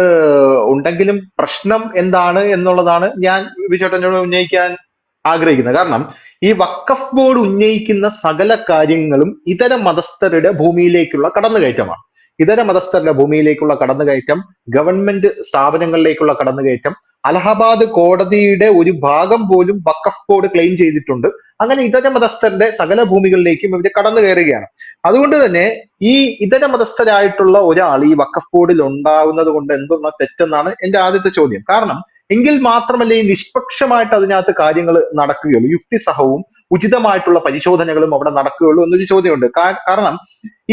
ഉണ്ടെങ്കിലും പ്രശ്നം എന്താണ് എന്നുള്ളതാണ് ഞാൻ ബീച്ചേട്ടനോട് ഉന്നയിക്കാൻ ആഗ്രഹിക്കുന്നത്. കാരണം ഈ വഖഫ് ബോർഡ് ഉന്നയിക്കുന്ന സകല കാര്യങ്ങളും ഇതര മതസ്ഥരുടെ ഭൂമിയിലേക്കുള്ള കടന്നുകയറ്റമാണ്. ഇതര മതസ്ഥരുടെ ഭൂമിയിലേക്കുള്ള കടന്നുകയറ്റം ഗവൺമെന്റ് സ്ഥാപനങ്ങളിലേക്കുള്ള കടന്നുകയറ്റം അലഹബാദ് കോടതിയുടെ ഒരു ഭാഗം പോലും വക്കഫ് ബോർഡ് ക്ലെയിം ചെയ്തിട്ടുണ്ട്. അങ്ങനെ ഇതര മതസ്ഥരുടെ സകല ഭൂമികളിലേക്കും ഇവർ കടന്നു കയറുകയാണ് അതുകൊണ്ട് തന്നെ ഈ ഇതര മതസ്ഥരായിട്ടുള്ള ഒരാൾ ഈ വക്കഫ് ബോർഡിൽ ഉണ്ടാവുന്നത് കൊണ്ട് എന്തൊന്ന തെറ്റെന്നാണ് എന്റെ ആദ്യത്തെ ചോദ്യം. കാരണം എങ്കിൽ മാത്രമല്ലേ ഈ നിഷ്പക്ഷമായിട്ട് അതിനകത്ത് കാര്യങ്ങൾ നടക്കുകയുള്ളൂ. യുക്തിസഹവും ഉചിതമായിട്ടുള്ള പരിശോധനകളും അവിടെ നടക്കുകയുള്ളൂ എന്നൊരു ചോദ്യമുണ്ട്. കാരണം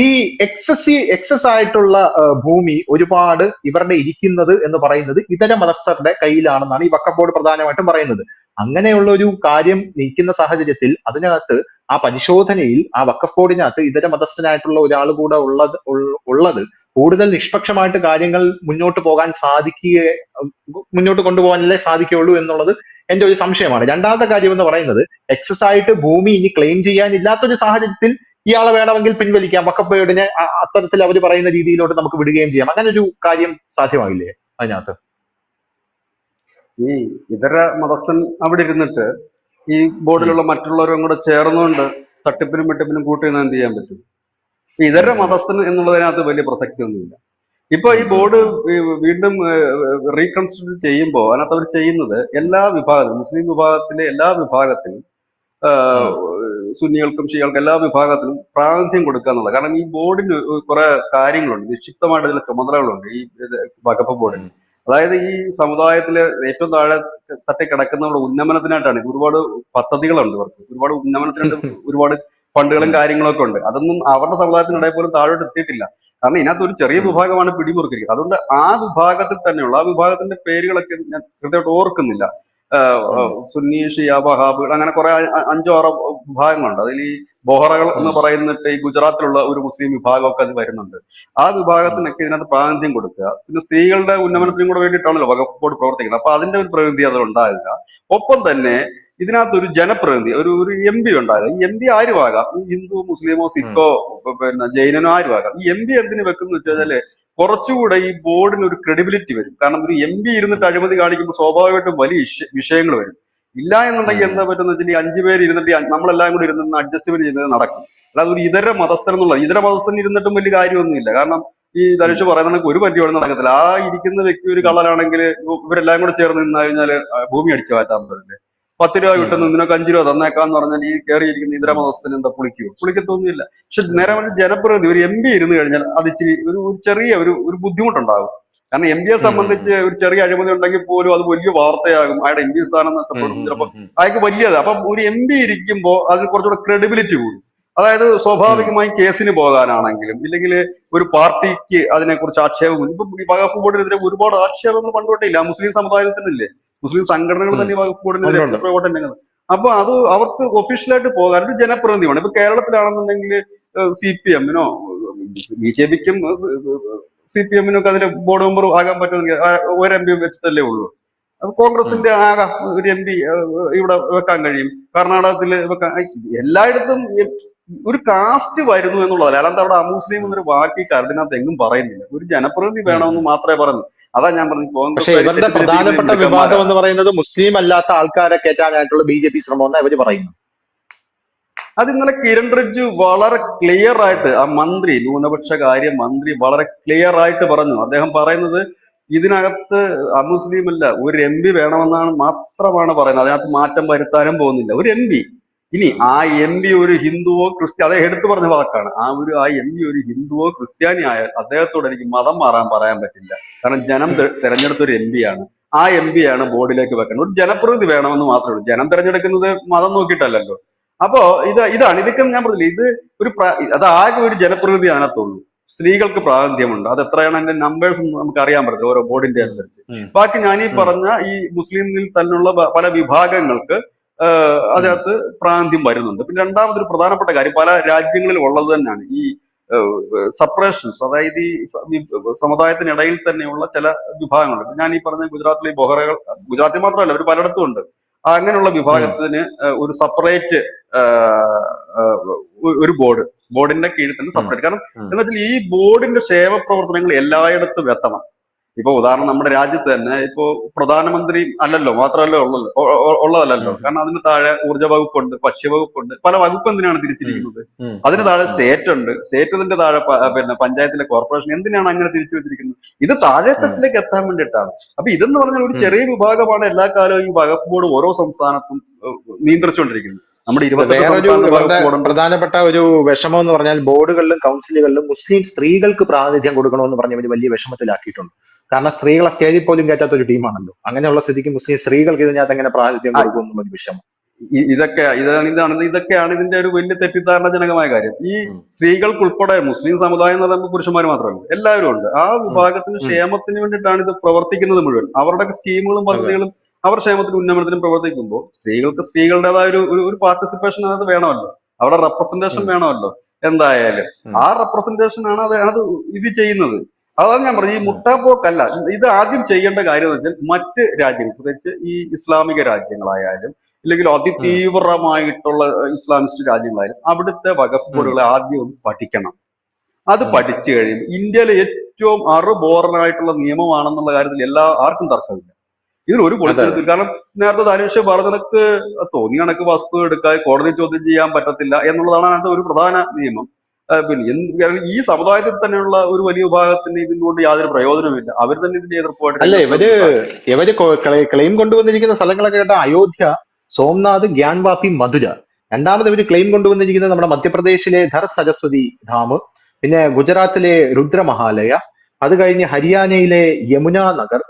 ഈ എക്സസ് എക്സസ് ആയിട്ടുള്ള ഭൂമി ഒരുപാട് ഇവരുടെ ഇരിക്കുന്നത് എന്ന് പറയുന്നത് ഇതര മതസ്ഥരുടെ കയ്യിലാണെന്നാണ് ഈ വഖഫ് ബോർഡ് പ്രധാനമായിട്ടും പറയുന്നത്. അങ്ങനെയുള്ള ഒരു കാര്യം നീക്കുന്ന സാഹചര്യത്തിൽ അതിനകത്ത് ആ പരിശോധനയിൽ ആ വക്കഫ് ബോർഡിനകത്ത് ഇതര മതസ്ഥനായിട്ടുള്ള ഒരാൾ കൂടെ ഉള്ളത് ഉള്ളത് കൂടുതൽ നിഷ്പക്ഷമായിട്ട് കാര്യങ്ങൾ മുന്നോട്ട് പോകാൻ സാധിക്കുക മുന്നോട്ട് കൊണ്ടുപോകാനല്ലേ സാധിക്കുകയുള്ളൂ എന്നുള്ളത് എന്റെ ഒരു സംശയമാണ്. രണ്ടാമത്തെ കാര്യം എന്ന് പറയുന്നത് എക്സസ് ആയിട്ട് ഭൂമി ഇനി ക്ലെയിം ചെയ്യാനില്ലാത്തൊരു സാഹചര്യത്തിൽ ഇയാളെ വേണമെങ്കിൽ പിൻവലിക്കാം. വക്കപ്പേടിനെ അത്തരത്തിൽ അവർ പറയുന്ന രീതിയിലോട്ട് നമുക്ക് വിടുകയും ചെയ്യാം. അങ്ങനെ ഒരു കാര്യം സാധ്യമാകില്ലേ അതിനകത്ത്? ഈ ഇതര മതസ്ഥൻ അവിടെ ഇരുന്നിട്ട് ഈ ബോർഡിലുള്ള മറ്റുള്ളവരും കൂടെ ചേർന്നുകൊണ്ട് തട്ടിപ്പിനും വെട്ടിപ്പിനും കൂട്ടുന്ന എന്ത് ചെയ്യാൻ പറ്റും? ഇതര മതസ്ഥൻ എന്നുള്ളതിനകത്ത് വലിയ പ്രസക്തി ഒന്നുമില്ല ഇപ്പൊ ഈ ബോർഡ് വീണ്ടും റീകൺസ്ട്രക്ട് ചെയ്യുമ്പോൾ അതിനകത്ത് അവർ ചെയ്യുന്നത് എല്ലാ വിഭാഗത്തിലും മുസ്ലിം വിഭാഗത്തിലെ എല്ലാ വിഭാഗത്തിലും സുന്നികൾക്കും ഷികൾക്കും എല്ലാ വിഭാഗത്തിലും പ്രാതിനിധ്യം കൊടുക്കുക എന്നുള്ളത്. കാരണം ഈ ബോർഡിന് കുറെ കാര്യങ്ങളുണ്ട് നിക്ഷിപ്തമായിട്ട് ചില ചുമതലകളുണ്ട് ഈ വകുപ്പ് ബോർഡിന്. അതായത് ഈ സമുദായത്തിലെ ഏറ്റവും താഴെ തട്ടി കിടക്കുന്നവരുടെ ഉന്നമനത്തിനായിട്ടാണ്. ഒരുപാട് പദ്ധതികളുണ്ട് ഇവർക്ക്. ഒരുപാട് ഉന്നമനത്തിനായിട്ട് ഒരുപാട് ഫണ്ടുകളും കാര്യങ്ങളൊക്കെ ഉണ്ട്. അതൊന്നും അവരുടെ സമുദായത്തിനിടയിൽ പോലും താഴോട്ട് എത്തിയിട്ടില്ല. കാരണം ഇതിനകത്ത് ഒരു ചെറിയ വിഭാഗമാണ് പിടിമുറുക്കിരിക്കുന്നത് അതുകൊണ്ട് ആ വിഭാഗത്തിൽ തന്നെയുള്ള ആ വിഭാഗത്തിന്റെ പേരുകളൊക്കെ ഞാൻ കൃത്യമായിട്ട് ഓർക്കുന്നില്ല. സുന്നി ഷിയ വഹാബ് അങ്ങനെ കുറെ അഞ്ചോ ആറോ വിഭാഗങ്ങളുണ്ട്. അതിൽ ഈ ബോഹറകൾ എന്ന് പറയുന്നിട്ട് ഈ ഗുജറാത്തിലുള്ള ഒരു മുസ്ലിം വിഭാഗമൊക്കെ അത് വരുന്നുണ്ട്. ആ വിഭാഗത്തിനൊക്കെ ഇതിനകത്ത് പ്രാതിനിധ്യം കൊടുക്കുക. പിന്നെ സ്ത്രീകളുടെ ഉന്നമനത്തിനും കൂടെ വേണ്ടിയിട്ടാണല്ലോ വകുപ്പ് ബോർഡ് പ്രവർത്തിക്കുന്നത്. അപ്പൊ അതിന്റെ ഒരു പ്രതിനിധി അത് ഉണ്ടാകില്ല ഒപ്പം തന്നെ ഇതിനകത്ത് ഒരു ജനപ്രതിനിധി ഒരു ഒരു എം പി ഉണ്ടായിരുന്നു. ഈ എം പി ആരുമാകാം? ഈ ഹിന്ദു മുസ്ലിമോ സിഖോ പിന്നെ ജൈനനോ ആരുമാകാം? ഈ എം പി എന്തിനു വെക്കുന്ന വെച്ച് കഴിഞ്ഞാൽ കുറച്ചുകൂടെ ഈ ബോർഡിന് ഒരു ക്രെഡിബിലിറ്റി വരും. കാരണം ഒരു എം പി ഇരുന്നിട്ട് അഴിമതി കാണിക്കുമ്പോൾ സ്വാഭാവികമായിട്ടും വലിയ വിഷയങ്ങൾ വരും. ഇല്ല എന്നുണ്ടെങ്കിൽ എന്താ പറ്റുന്ന വെച്ചാൽ ഈ അഞ്ചു പേര് ഇരുന്നിട്ട് നമ്മളെല്ലാം കൂടി ഇരുന്ന് അഡ്ജസ്റ്റ്മെന്റ് ചെയ്യുന്നത് നടക്കും. അല്ലാതെ ഒരു ഇതര മതസ്ഥൻ എന്നുള്ള ഇതര മതസ്ഥൻ ഇരുന്നിട്ടും വലിയ കാര്യമൊന്നുമില്ല. കാരണം ഈ ധനുഷ് പറയുന്നത് ഒരു പരിപാടി നടക്കത്തില്ല. ആ ഇരിക്കുന്ന വ്യക്തി ഒരു കള്ളനാണെങ്കിൽ ഇവരെല്ലാം കൂടെ ചേർന്ന് നിന്ന് കഴിഞ്ഞാൽ ഭൂമി അടിച്ചു മാറ്റാൻ പറ്റില്ലേ. പത്ത് രൂപ കിട്ടുന്നു നിനക്ക് അഞ്ചു രൂപ തന്നേക്കാന്ന് പറഞ്ഞാൽ ഈ കയറിയിരിക്കുന്ന ഇതര മതസ്ഥന് എന്താ പുളിക്കുവോ? പുളിക്കത്തൊന്നുമില്ല. പക്ഷെ നേരെ മറിച്ച് ജനപ്രതിനിധി ഒരു എം പി ഇരുന്ന് കഴിഞ്ഞാൽ അത് ഇച്ചിരി ഒരു ചെറിയ ഒരു ഒരു ബുദ്ധിമുട്ടുണ്ടാകും. കാരണം എം പിയെ സംബന്ധിച്ച് ഒരു ചെറിയ അഴിമതി ഉണ്ടെങ്കിൽ പോലും അത് വലിയ വാർത്തയാകും. അയാളുടെ എം പി സ്ഥാനം നഷ്ടപ്പെടും. ചിലപ്പോൾ. അയാൾക്ക് വലിയത്. അപ്പം ഒരു എം പി ഇരിക്കുമ്പോൾ അതിന് കുറച്ചുകൂടെ ക്രെഡിബിലിറ്റി കൂടും. അതായത് സ്വാഭാവികമായി കേസിന് പോകാനാണെങ്കിലും ഇല്ലെങ്കിൽ ഒരു പാർട്ടിക്ക് അതിനെക്കുറിച്ച് ആക്ഷേപം ഇപ്പം ഈ വഖഫ് ബോർഡിനെതിരെ ഒരുപാട് ആക്ഷേപങ്ങൾ പണ്ടുകൊണ്ടേ ഇല്ല. മുസ്ലിം സമുദായത്തിനില്ലേ? മുസ്ലിം സംഘടനകൾ തന്നെ വട്ടം രംഗത്ത് അപ്പൊ അത് അവർക്ക് ഒഫീഷ്യലായിട്ട് പോകാൻ ഒരു ജനപ്രതിനിധിയാണ് ഇപ്പൊ കേരളത്തിലാണെന്നുണ്ടെങ്കിൽ സി പി എമ്മിനോ ബി ജെ പിക്കും സി പി എമ്മിനും ഒക്കെ അതിന്റെ ബോർഡ് മെമ്പർ ആകാൻ പറ്റുമെങ്കിൽ ഒരു എം പി വെച്ചിട്ടല്ലേ ഉള്ളൂ. അപ്പൊ കോൺഗ്രസിന്റെ ആകെ ഒരു എം പി ഇവിടെ വെക്കാൻ കഴിയും. കർണാടകത്തിൽ വെക്കാൻ എല്ലായിടത്തും ഒരു കാസ്റ്റ് വരുന്നു എന്നുള്ളതല്ല. അല്ലാതെ അവിടെ അമുസ്ലിം എന്നൊരു വാക്കി കരടിനകത്ത് എങ്ങും പറയുന്നില്ല. ഒരു ജനപ്രതിനിധി വേണമെന്ന് മാത്രമേ പറഞ്ഞു അതാ ഞാൻ പറഞ്ഞു കോൺഗ്രസ് ഇവരുടെ പ്രധാനപ്പെട്ട വിവാദം എന്ന് പറയുന്നത് മുസ്ലിം അല്ലാത്ത ആൾക്കാരെ കയറ്റാനായിട്ടുള്ള ബി ജെ പി ശ്രമം എന്ന് അവർ പറയുന്നു അത് ഇന്നലെ കിരൺ റിജ്ജു വളരെ ക്ലിയർ ആയിട്ട് ആ മന്ത്രി ന്യൂനപക്ഷ കാര്യ മന്ത്രി വളരെ ക്ലിയർ ആയിട്ട് പറഞ്ഞു. അദ്ദേഹം പറയുന്നത് ഇതിനകത്ത് അമുസ്ലിം അല്ല ഒരു എം പി വേണമെന്നാണ് മാത്രമാണ് പറയുന്നത്. അതിനകത്ത് മാറ്റം വരുത്താനും പോകുന്നില്ല. ഒരു എം പി ഇനി ആ എം പി ഒരു ഹിന്ദുവോ ക്രിസ്ത്യ അദ്ദേഹം എടുത്തു പറഞ്ഞ വാക്കാണ്. ആ ഒരു ആ എം പി ഒരു ഹിന്ദുവോ ക്രിസ്ത്യാനി ആയാൽ അദ്ദേഹത്തോട് എനിക്ക് മതം മാറാൻ പറയാൻ പറ്റില്ല. കാരണം ജനം തെരഞ്ഞെടുത്ത ഒരു എം പി ആണ്. ആ എം പി ആണ് ബോർഡിലേക്ക് വെക്കുന്നത് ഒരു ജനപ്രതിനിധി വേണമെന്ന് മാത്രമേ ഉള്ളൂ. ജനം തെരഞ്ഞെടുക്കുന്നത് മതം നോക്കിയിട്ടല്ലല്ലോ. അപ്പോ ഇത് ഇതാണ്. ഇതൊക്കെ ഞാൻ പറഞ്ഞില്ല ഇത് ഒരു അത് ആകെ ഒരു ജനപ്രതിനിധി അതിനകത്തുള്ളൂ. സ്ത്രീകൾക്ക് പ്രാതിനിധ്യമുണ്ട്. അത് എത്രയാണ് അതിന്റെ നമ്പേഴ്സ് നമുക്ക് അറിയാൻ പറ്റില്ല ഓരോ ബോർഡിന്റെ അനുസരിച്ച്. ബാക്കി ഞാൻ ഈ പറഞ്ഞ ഈ മുസ്ലിമിൽ തന്നെയുള്ള പല വിഭാഗങ്ങൾക്ക് അതിനകത്ത് പ്രാന്ത്യം വരുന്നുണ്ട്. പിന്നെ രണ്ടാമതൊരു പ്രധാനപ്പെട്ട കാര്യം പല രാജ്യങ്ങളിൽ ഉള്ളത് തന്നെയാണ് ഈ സപ്രേഷൻസ്. അതായത് ഈ സമുദായത്തിനിടയിൽ തന്നെയുള്ള ചില വിഭാഗങ്ങളുണ്ട്. ഞാൻ ഈ പറഞ്ഞ ഗുജറാത്തിലെ ബൊഹറകൾ ഗുജറാത്തിൽ മാത്രമല്ല ഒരു പലയിടത്തും ഉണ്ട്. അങ്ങനെയുള്ള വിഭാഗത്തിന് ഒരു സെപ്പറേറ്റ് ഒരു ബോർഡ് ബോർഡിന്റെ കീഴിൽ തന്നെ സെപ്പറേറ്റ്. കാരണം എന്നുവെച്ചാൽ വെച്ചാൽ ഈ ബോർഡിന്റെ സേവ പ്രവർത്തനങ്ങൾ എല്ലായിടത്തും എത്തണം ഇപ്പൊ ഉദാഹരണം നമ്മുടെ രാജ്യത്ത് തന്നെ ഇപ്പോ പ്രധാനമന്ത്രി അല്ലല്ലോ മാത്രമല്ല ഉള്ളത് ഒ- ഉള്ളതല്ലല്ലോ. കാരണം അതിന് താഴെ ഊർജ വകുപ്പുണ്ട് ഭക്ഷ്യവകുപ്പുണ്ട് പല വകുപ്പ് എന്തിനാണ് തിരിച്ചിരിക്കുന്നത്. അതിന് താഴെ സ്റ്റേറ്റ് ഉണ്ട്. സ്റ്റേറ്റിന്റെ താഴെ പിന്നെ പഞ്ചായത്തിലെ കോർപ്പറേഷൻ എന്തിനാണ് അങ്ങനെ തിരിച്ചു വെച്ചിരിക്കുന്നത്? ഇത് താഴെ തട്ടിലേക്ക് എത്താൻ വേണ്ടിയിട്ടാണ്. അപ്പൊ ഇതെന്ന് പറഞ്ഞാൽ ഒരു ചെറിയ വിഭാഗമാണ് എല്ലാ കാലവും ഈ വകുപ്പ് ബോർഡ് ഓരോ സംസ്ഥാനത്തും നിയന്ത്രിച്ചുകൊണ്ടിരിക്കുന്നത്. വേറൊരു പ്രധാനപ്പെട്ട ഒരു വിഷമം എന്ന് പറഞ്ഞാൽ ബോർഡുകളിലും കൗൺസിലുകളിലും മുസ്ലിം സ്ത്രീകൾക്ക് പ്രാതിനിധ്യം കൊടുക്കണമെന്ന് പറഞ്ഞ വലിയ വിഷമത്തിലാക്കിയിട്ടുണ്ട്. കാരണം സ്ത്രീകളെ സ്റ്റേജിൽ പോലും കയറ്റാത്ത ഒരു ടീമാണല്ലോ. അങ്ങനെയുള്ള സ്ഥിതിക്ക് മുസ്ലിം സ്ത്രീകൾക്ക് ഇതിനകത്ത് എങ്ങനെ പ്രാതിനിധ്യം ആ, കൊടുക്കും എന്നുള്ളൊരു വിഷമം ഇതൊക്കെ ഇതാണ് ഇതാണ് ഇതൊക്കെയാണ് ഇതിന്റെ ഒരു വലിയ തെറ്റിദ്ധാരണജനകമായ കാര്യം. ഈ സ്ത്രീകൾക്ക് ഉൾപ്പെടെ മുസ്ലിം സമുദായം എന്ന് പറയുമ്പോൾ പുരുഷന്മാർ മാത്രമല്ല എല്ലാവരും ഉണ്ട്. ആ വിഭാഗത്തിന്. ക്ഷേമത്തിന് വേണ്ടിയിട്ടാണ് ഇത് പ്രവർത്തിക്കുന്നത് മുഴുവൻ. അവരുടെ സ്കീമുകളും പദ്ധതികളും അവർ ക്ഷേമത്തിനും ഉന്നമനത്തിനും പ്രവർത്തിക്കുമ്പോൾ സ്ത്രീകൾക്ക് സ്ത്രീകളുടേതായ ഒരു ഒരു- ഒരു പാർട്ടിസിപ്പേഷൻ അത് വേണമല്ലോ. അവരുടെ റെപ്രസെന്റേഷൻ വേണമല്ലോ. എന്തായാലും ആ റെപ്രസെന്റേഷൻ ആണ് അത് അത് ഇത് ചെയ്യുന്നത്. അതാണ് ഞാൻ പറഞ്ഞത്. ഈ മുട്ടാപ്പോക്കല്ല ഇത് ആദ്യം ചെയ്യേണ്ട കാര്യം എന്ന് വെച്ചാൽ മറ്റ് രാജ്യങ്ങൾ പ്രത്യേകിച്ച് ഈ ഇസ്ലാമിക രാജ്യങ്ങളായാലും അല്ലെങ്കിൽ അതിതീവ്രമായിട്ടുള്ള ഇസ്ലാമിസ്റ്റ് രാജ്യങ്ങളായാലും അവിടുത്തെ വകപ്പുകളെ ആദ്യം ഒന്ന് പഠിക്കണം. അത് പഠിച്ചു കഴിയുമ്പോൾ ഇന്ത്യയിലെ ഏറ്റവും അറുബോറനായിട്ടുള്ള നിയമമാണെന്നുള്ള കാര്യത്തിൽ എല്ലാ ആർക്കും തർക്കമില്ല. ഇതിൽ ഒരു പൊളിച്ചെടുത്തില്ല കാരണം നേരത്തെ ധനുഷ് പറഞ്ഞതൊക്കെ തോന്നിയ കണക്ക് വസ്തു എടുക്കാൻ കോടതി ചോദ്യം ചെയ്യാൻ പറ്റത്തില്ല എന്നുള്ളതാണ് അതിനകത്ത് ഒരു പ്രധാന നിയമം. ഈ സമുദായത്തിൽ തന്നെയുള്ള ഒരു വലിയ വിഭാഗത്തിന് ഇതിനോട് യാതൊരു പ്രയോജനമില്ല അവർ തന്നെ ഇതിന്റെ എതിർപ്പായിട്ട് അല്ല ഇവർ ഇവർ ക്ലെയിം കൊണ്ടുവന്നിരിക്കുന്ന സ്ഥലങ്ങളൊക്കെ കേട്ട അയോധ്യ സോംനാഥ് ഗ്യാൻവാപ്പി മധുര. രണ്ടാമത് ഇവർ ക്ലെയിം കൊണ്ടുവന്നിരിക്കുന്നത് നമ്മുടെ മധ്യപ്രദേശിലെ ധർ സരസ്വതി ധാം പിന്നെ ഗുജറാത്തിലെ രുദ്രമഹാലയ അത് കഴിഞ്ഞ് ഹരിയാനയിലെ യമുന നഗർ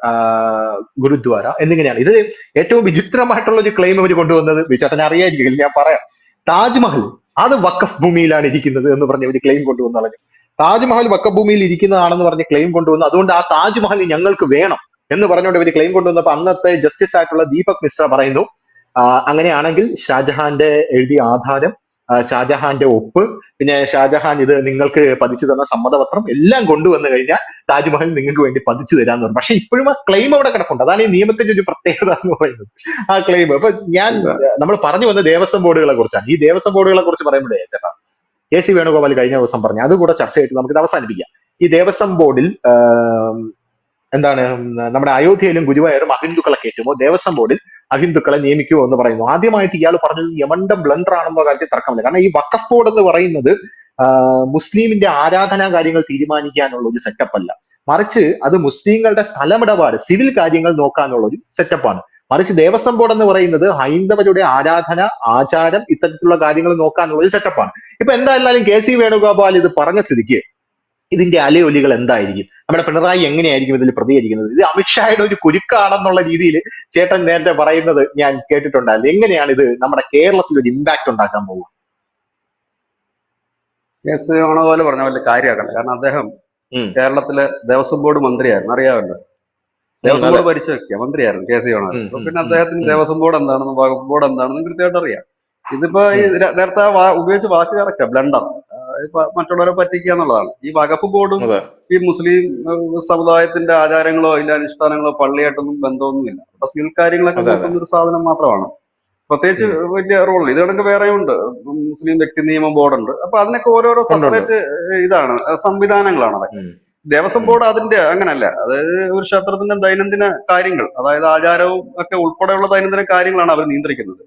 ഗുരുദ്വാര എന്നിങ്ങനെയാണ്. ഇത് ഏറ്റവും വിചിത്രമായിട്ടുള്ള ഒരു ക്ലെയിം ഇവർ കൊണ്ടുവന്നത്. വിചേട്ടനെ അറിയായിരിക്കും ഞാൻ പറയാം. താജ്മഹൽ അത് വക്കഫ് ഭൂമിയിലാണ് ഇരിക്കുന്നത് എന്ന് പറഞ്ഞ് ഒരു ക്ലെയിം കൊണ്ടുവന്നു കളഞ്ഞു. താജ്മഹൽ വക്കഫ് ഭൂമിയിൽ ഇരിക്കുന്നതാണെന്ന് പറഞ്ഞ് ക്ലെയിം കൊണ്ടുവന്നു അതുകൊണ്ട് ആ താജ്മഹൽ ഞങ്ങൾക്ക് വേണം എന്ന് പറഞ്ഞുകൊണ്ട് ഒരു ക്ലെയിം കൊണ്ടുവന്നപ്പോൾ അന്നത്തെ ജസ്റ്റിസ് ആയിട്ടുള്ള ദീപക് മിശ്ര പറയുന്നു അങ്ങനെയാണെങ്കിൽ ഷാജഹാന്റെ എഴുതിയ ആധാരം ഷാജഹാന്റെ ഒപ്പ്. പിന്നെ ഷാജഹാൻ ഇത് നിങ്ങൾക്ക് പതിച്ചു തന്ന സമ്മതപത്രം എല്ലാം കൊണ്ടുവന്നു കഴിഞ്ഞാൽ താജ്മഹൽ നിങ്ങൾക്ക് വേണ്ടി പതിച്ചു തരാന്ന് പറഞ്ഞു പക്ഷെ ഇപ്പോഴും ആ ക്ലെയിം അവിടെ കിടപ്പുണ്ട്. അതാണ് ഈ നിയമത്തിന്റെ ഒരു പ്രത്യേകത എന്ന് പറയുന്നത്. ആ ക്ലെയിം അപ്പൊ ഞാൻ നമ്മൾ പറഞ്ഞു വന്ന ദേവസ്വം ബോർഡുകളെ കുറിച്ചാണ്. ഈ ദേവസ്വം ബോർഡുകളെ കുറിച്ച് പറയുമ്പോഴേ ചേട്ടാ എ സി വേണുഗോപാൽ കഴിഞ്ഞ ദിവസം പറഞ്ഞു. അതുകൂടെ ചർച്ച ചെയ്തിട്ട് നമുക്ക് ഇത് അവസാനിപ്പിക്കാം. ഈ ദേവസ്വം ബോർഡിൽ എന്താണ് നമ്മുടെ അയോധ്യയിലും ഗുരുവായൂരും അഹിന്ദുക്കളെ കയറ്റുമ്പോൾ ദേവസ്വം ബോർഡിൽ അഹിന്ദുക്കളെ നിയമിക്കുമോ എന്ന് പറയുന്നു. ആദ്യമായിട്ട് ഇയാൾ പറഞ്ഞത് യമണ്ടം ബ്ലണ്ടർ ആണെന്ന കാര്യത്തിൽ തർക്കമില്ല. കാരണം ഈ വക്കഫ് ബോർഡ് എന്ന് പറയുന്നത് മുസ്ലിമിന്റെ ആരാധനാ കാര്യങ്ങൾ തീരുമാനിക്കാനുള്ള ഒരു സെറ്റപ്പ് അല്ല. മറിച്ച് അത് മുസ്ലിങ്ങളുടെ സ്ഥലമിടപാട് സിവിൽ കാര്യങ്ങൾ നോക്കാനുള്ള ഒരു സെറ്റപ്പാണ് മറിച്ച് ദേവസ്വം ബോർഡ് എന്ന് പറയുന്നത് ഹൈന്ദവരുടെ ആരാധന ആചാരം ഇത്തരത്തിലുള്ള കാര്യങ്ങൾ നോക്കാനുള്ള ഒരു സെറ്റപ്പാണ് ഇപ്പൊ എന്തായാലും കെ സി വേണുഗോപാൽ ഇത് പറഞ്ഞ സ്ഥിതിക്ക്? ഇതിന്റെ അലയൊലികൾ എന്തായിരിക്കും? നമ്മുടെ പിണറായി എങ്ങനെയായിരിക്കും ഇതിൽ പ്രതികരിക്കുന്നത്? ഇത് അമിത്ഷായുടെ ഒരു കുരുക്കാണെന്നുള്ള രീതിയിൽ ചേട്ടൻ നേരത്തെ പറയുന്നത് ഞാൻ കേട്ടിട്ടുണ്ടായിരുന്നു. എങ്ങനെയാണ് ഇത് നമ്മുടെ കേരളത്തിൽ ഒരു ഇമ്പാക്ട് ഉണ്ടാക്കാൻ പോകുക കേസ് ഓണ പോലെ പറഞ്ഞ പോലെ കാര്യമാക്കണം കാരണം അദ്ദേഹം. കേരളത്തിലെ ദേവസ്വം ബോർഡ് മന്ത്രിയായിരുന്നു. അറിയാമല്ലോ? ദേവസ്വം. ബോർഡ് ഭരിച്ച വ്യക്തിയാണ് മന്ത്രിയായിരുന്നു കെ സി ഉം, പിന്നെ അദ്ദേഹത്തിന്. ദേവസ്വം ബോർഡ് എന്താണെന്നും വകുപ്പ് ബോർഡ് എന്താണെന്നും കൃത്യമായിട്ട് അറിയാം. ഇതിപ്പോ ഈ നേരത്തെ ഉപയോഗിച്ച് വാക്ക് കറക്റ്റാ ബ്ലണ്ടർ മറ്റുള്ളവരെ പറ്റിക്കുക എന്നുള്ളതാണ്. ഈ വകപ്പ് ബോർഡും ഈ മുസ്ലിം സമുദായത്തിന്റെ ആചാരങ്ങളോ അതിന്റെ അനുഷ്ഠാനങ്ങളോ പള്ളിയായിട്ടൊന്നും ബന്ധമൊന്നുമില്ല. അപ്പൊ സിവിൽ കാര്യങ്ങളൊക്കെ അതെ, അതെ. നോക്കുന്ന ഒരു സാധനം മാത്രമാണ്. പ്രത്യേകിച്ച് വലിയ റോൾ ഇത് കണക്ക് വേറെയും ഉണ്ട് മുസ്ലിം വ്യക്തി നിയമ ബോർഡുണ്ട്. അപ്പൊ അതിനൊക്കെ ഓരോരോ. സെപ്പറേറ്റ് ഇതാണ്. സംവിധാനങ്ങളാണ് അതൊക്കെ. ദേവസ്വം ബോർഡ് അതിന്റെ അങ്ങനല്ല. അതായത് ഒരു ക്ഷേത്രത്തിന്റെ ദൈനംദിന കാര്യങ്ങൾ അതായത് ആചാരവും ഒക്കെ ഉൾപ്പെടെയുള്ള ദൈനംദിന കാര്യങ്ങളാണ് അവർ നിയന്ത്രിക്കുന്നത്.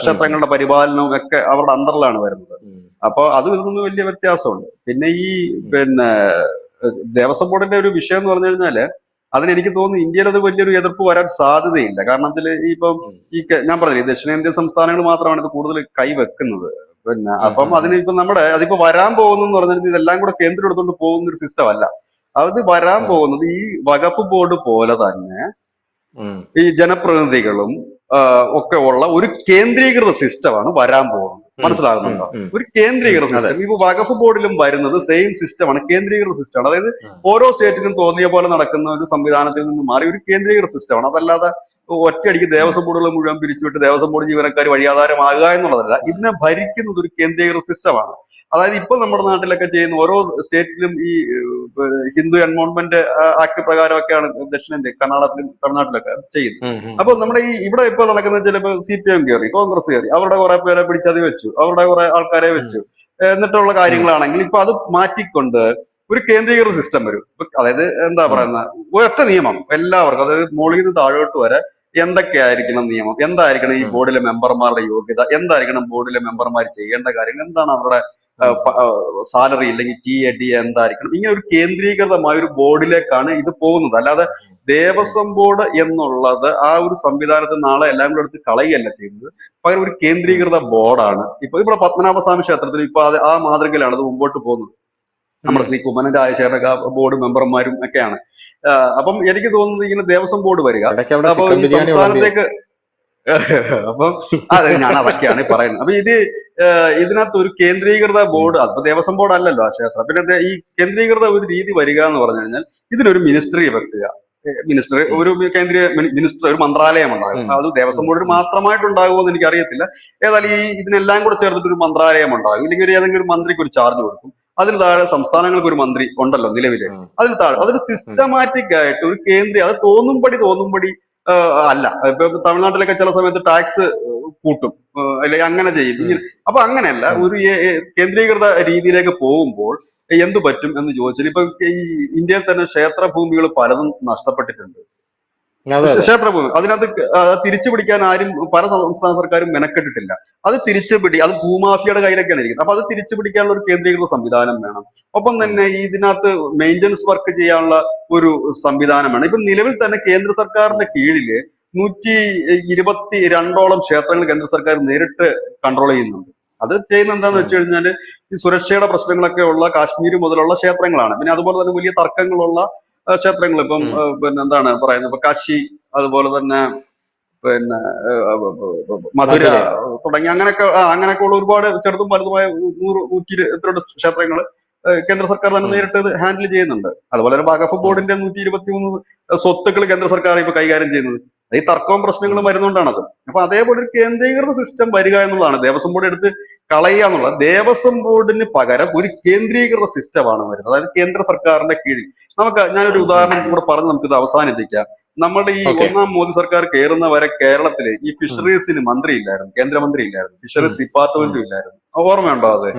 ക്ഷേത്രങ്ങളുടെ പരിപാലനവും ഒക്കെ അവരുടെ അണ്ടറിലാണ് വരുന്നത്. അപ്പോൾ അപ്പൊ അത് ഇതൊന്നും വലിയ വ്യത്യാസമുണ്ട്. പിന്നെ ഈ പിന്നെ ദേവസ്വം ബോർഡിന്റെ ഒരു വിഷയം എന്ന് പറഞ്ഞു കഴിഞ്ഞാൽ അതിനെനിക്ക് തോന്നുന്നു ഇന്ത്യയിൽ അത് വലിയൊരു എതിർപ്പ് വരാൻ സാധ്യതയില്ല. കാരണം അതിൽ ഇപ്പം ഈ ഞാൻ പറഞ്ഞില്ലേ ദക്ഷിണേന്ത്യൻ സംസ്ഥാനങ്ങൾ മാത്രമാണ് ഇത് കൂടുതൽ കൈവെക്കുന്നത്. പിന്നെ അപ്പം. അതിന് ഇപ്പൊ നമ്മുടെ അതിപ്പോ വരാൻ പോകുന്നു എന്ന് പറഞ്ഞാൽ ഇതെല്ലാം കൂടെ കേന്ദ്രം എടുത്തുകൊണ്ട് പോകുന്ന ഒരു സിസ്റ്റം അല്ല. അത് വരാൻ. പോകുന്നത് ഈ വകുപ്പ് ബോർഡ് പോലെ തന്നെ ഈ ജനപ്രതിനിധികളും ഒക്കെ ഉള്ള ഒരു കേന്ദ്രീകൃത സിസ്റ്റമാണ് വരാൻ പോകുന്നത്. മനസ്സിലാകുന്നുണ്ടോ. ഒരു കേന്ദ്രീകൃത. സിസ്റ്റം ഇപ്പൊ വകഫ് ബോർഡിലും വരുന്നത് സെയിം സിസ്റ്റമാണ് കേന്ദ്രീകൃത സിസ്റ്റമാണ് അതായത് ഓരോ സ്റ്റേറ്റിനും തോന്നിയ പോലെ നടക്കുന്ന ഒരു സംവിധാനത്തിൽ നിന്ന് മാറി ഒരു കേന്ദ്രീകൃത സിസ്റ്റമാണ് അതല്ലാതെ ഒറ്റയടിക്ക് ദേവസ്വം ബോർഡുകൾ മുഴുവൻ പിരിച്ചുവിട്ട് ദേവസ്വം ബോർഡ് ജീവനക്കാർ വഴിയാധാരമാകുക എന്നുള്ളതല്ല ഇതിനെ ഭരിക്കുന്നത് ഒരു കേന്ദ്രീകൃത സിസ്റ്റമാണ് അതായത് ഇപ്പൊ നമ്മുടെ നാട്ടിലൊക്കെ ചെയ്യുന്ന ഓരോ സ്റ്റേറ്റിലും ഈ ഹിന്ദു എൻവോൺമെന്റ് ആക്ട് പ്രകാരമൊക്കെയാണ് ദക്ഷിണേന്ത്യ കർണാടകത്തിലും തമിഴ്നാട്ടിലൊക്കെ ചെയ്യുന്നത്. അപ്പൊ നമ്മുടെ ഈ ഇവിടെ ഇപ്പൊ നടക്കുന്ന ചിലപ്പോൾ സി പി എം കയറി കോൺഗ്രസ് കയറി അവരുടെ കുറെ പേരെ പിടിച്ചതി വെച്ചു അവരുടെ കുറെ ആൾക്കാരെ വെച്ചു. എന്നിട്ടുള്ള കാര്യങ്ങളാണെങ്കിൽ ഇപ്പൊ അത് മാറ്റിക്കൊണ്ട് ഒരു കേന്ദ്രീകൃത സിസ്റ്റം വരും. അതായത് എന്താ പറയുന്ന ഒരൊറ്റ നിയമം എല്ലാവർക്കും അതായത് മുകളിൽ നിന്ന് താഴോട്ട് വരെ എന്തൊക്കെയായിരിക്കണം നിയമം? എന്തായിരിക്കണം ഈ ബോർഡിലെ മെമ്പർമാരുടെ യോഗ്യത? എന്തായിരിക്കണം ബോർഡിലെ മെമ്പർമാർ ചെയ്യേണ്ട കാര്യങ്ങൾ? എന്താണ് അവരുടെ സാലറി ഇല്ലെങ്കിൽ ടി എ ഡി എന്തായിരിക്കണം? ഇങ്ങനെ ഒരു കേന്ദ്രീകൃതമായ ഒരു ബോർഡിലേക്കാണ് ഇത് പോകുന്നത്. അല്ലാതെ ദേവസ്വം ബോർഡ് എന്നുള്ളത് ആ ഒരു സംവിധാനത്തിൽ നാളെ എല്ലാം കൂടെ എടുത്ത് കളയുകയല്ല ചെയ്യുന്നത്. പകരം ഒരു കേന്ദ്രീകൃത ബോർഡാണ്. ഇപ്പൊ ഇവിടെ പത്മനാഭസ്വാമി ക്ഷേത്രത്തിൽ ഇപ്പൊ അത് ആ മാതൃകയിലാണ് അത് മുമ്പോട്ട് പോകുന്നത്. നമ്മുടെ ശ്രീ കുമ്മനം രാജശേഖര ബോർഡ് മെമ്പർമാരും ഒക്കെയാണ്. അപ്പം എനിക്ക് തോന്നുന്നത് ഇങ്ങനെ ദേവസ്വം ബോർഡ് വരിക. അപ്പൊ. സംസ്ഥാനത്തേക്ക് അപ്പം അതെ ഞാൻ അതൊക്കെയാണ് പറയുന്നത്. അപ്പൊ ഇത് ഇതിനകത്ത് ഒരു കേന്ദ്രീകൃത ബോർഡ് അപ്പൊ ദേവസ്വം ബോർഡ് അല്ലല്ലോ ആ ക്ഷേത്രം. പിന്നെ ഈ കേന്ദ്രീകൃത ഒരു രീതി വരിക എന്ന് പറഞ്ഞു കഴിഞ്ഞാൽ ഇതിനൊരു മിനിസ്ട്രി വെക്കുക. മിനിസ്റ്റർ ഒരു കേന്ദ്രീയ മിനിസ്റ്റർ ഒരു മന്ത്രാലയം ഉണ്ടാകും. അത് ദേവസ്വം ബോർഡിന് മാത്രമായിട്ടുണ്ടാകുമോ എന്ന് എനിക്ക് അറിയത്തില്ല ഏതായാലും ഈ ഇതിനെല്ലാം കൂടെ ചേർത്തിട്ട് ഒരു മന്ത്രാലയം ഉണ്ടാകും. ഇല്ലെങ്കിൽ ഒരു ഏതെങ്കിലും ഒരു മന്ത്രിക്ക് ഒരു ചാർജ് കൊടുക്കും. അതിന് താഴെ സംസ്ഥാനങ്ങൾക്ക് ഒരു മന്ത്രി ഉണ്ടല്ലോ നിലവിലെ. അതിന് താഴെ അതൊരു സിസ്റ്റമാറ്റിക് ആയിട്ട് ഒരു കേന്ദ്രീയ അത് തോന്നുംപടി തോന്നുംപടി അല്ല. ഇപ്പൊ തമിഴ്നാട്ടിലൊക്കെ ചില സമയത്ത് ടാക്സ് കൂട്ടും. അല്ലെങ്കിൽ അങ്ങനെ ചെയ്യും. ഇങ്ങനെ. അപ്പൊ അങ്ങനെയല്ല ഒരു കേന്ദ്രീകൃത രീതിയിലേക്ക് പോകുമ്പോൾ എന്ത് പറ്റും എന്ന് ചോദിച്ചാൽ ഇപ്പൊ ഈ ഇന്ത്യയിൽ തന്നെ ക്ഷേത്രഭൂമികൾ പലതും നഷ്ടപ്പെട്ടിട്ടുണ്ട്. ക്ഷേത്രഭൂമി അതിനകത്ത് തിരിച്ചു പിടിക്കാൻ ആരും പല സംസ്ഥാന സർക്കാരും മെനക്കെട്ടിട്ടില്ല. അത് തിരിച്ചു പിടി അത് ഭൂമാഫിയുടെ കയ്യിലൊക്കെയാണ് ഇരിക്കുന്നത്. അപ്പൊ അത് തിരിച്ചു പിടിക്കാനുള്ള ഒരു കേന്ദ്രീകൃത സംവിധാനം വേണം. ഒപ്പം തന്നെ ഇതിനകത്ത് മെയിന്റനൻസ് വർക്ക് ചെയ്യാനുള്ള ഒരു സംവിധാനം വേണം ഇപ്പൊ നിലവിൽ തന്നെ കേന്ദ്ര സർക്കാരിന്റെ കീഴിൽ നൂറ്റി ഇരുപത്തി രണ്ടോളം ക്ഷേത്രങ്ങൾ കേന്ദ്ര സർക്കാർ നേരിട്ട് കൺട്രോൾ ചെയ്യുന്നുണ്ട്. അത് ചെയ്യുന്ന എന്താന്ന് വെച്ച് കഴിഞ്ഞാൽ ഈ സുരക്ഷയുടെ പ്രശ്നങ്ങളൊക്കെ ഉള്ള കാശ്മീർ മുതലുള്ള ക്ഷേത്രങ്ങളാണ്. പിന്നെ അതുപോലെ തന്നെ വലിയ തർക്കങ്ങളുള്ള ക്ഷേത്രങ്ങൾ. ഇപ്പം പിന്നെ എന്താണ് പറയുന്നത്? ഇപ്പൊ കാശി അതുപോലെ തന്നെ പിന്നെ മധുര. തുടങ്ങി അങ്ങനെയൊക്കെ അങ്ങനെയൊക്കെ ഉള്ള ഒരുപാട് ചെറുതും വലുതുമായ നൂറ് നൂറ്റി ഇരുപത്തിരണ്ട് ക്ഷേത്രങ്ങൾ കേന്ദ്ര സർക്കാർ തന്നെ നേരിട്ട് ഇത് ഹാൻഡിൽ ചെയ്യുന്നുണ്ട്. അതുപോലെ തന്നെ വഖഫ് ബോർഡിന്റെ നൂറ്റി ഇരുപത്തി മൂന്ന് സ്വത്തുക്കൾ കേന്ദ്ര സർക്കാർ ഇപ്പൊ കൈകാര്യം ചെയ്യുന്നത് ഈ തർക്കവും പ്രശ്നങ്ങളും വരുന്നോണ്ടാണത്. അപ്പൊ അതേപോലെ ഒരു കേന്ദ്രീകൃത സിസ്റ്റം വരിക എന്നുള്ളതാണ്. ദേവസ്വം ബോർഡ് എടുത്ത് കളയുക എന്നുള്ളത്. ദേവസ്വം ബോർഡിന് പകരം ഒരു കേന്ദ്രീകൃത സിസ്റ്റമാണ് വരുന്നത്. അതായത് കേന്ദ്ര സർക്കാരിന്റെ കീഴിൽ. നമുക്ക് ഞാനൊരു ഉദാഹരണം കൂടെ പറഞ്ഞ് ഇത് അവസാനിപ്പിക്കാം. നമ്മുടെ ഈ ഒന്നാം മോദി സർക്കാർ കയറുന്ന വരെ കേരളത്തിൽ ഈ ഫിഷറീസിന് മന്ത്രി ഇല്ലായിരുന്നു കേന്ദ്രമന്ത്രി ഇല്ലായിരുന്നു ഫിഷറീസ് ഡിപ്പാർട്ട്മെന്റും ഇല്ലായിരുന്നു ഓർമ്മയുണ്ടോ അത്.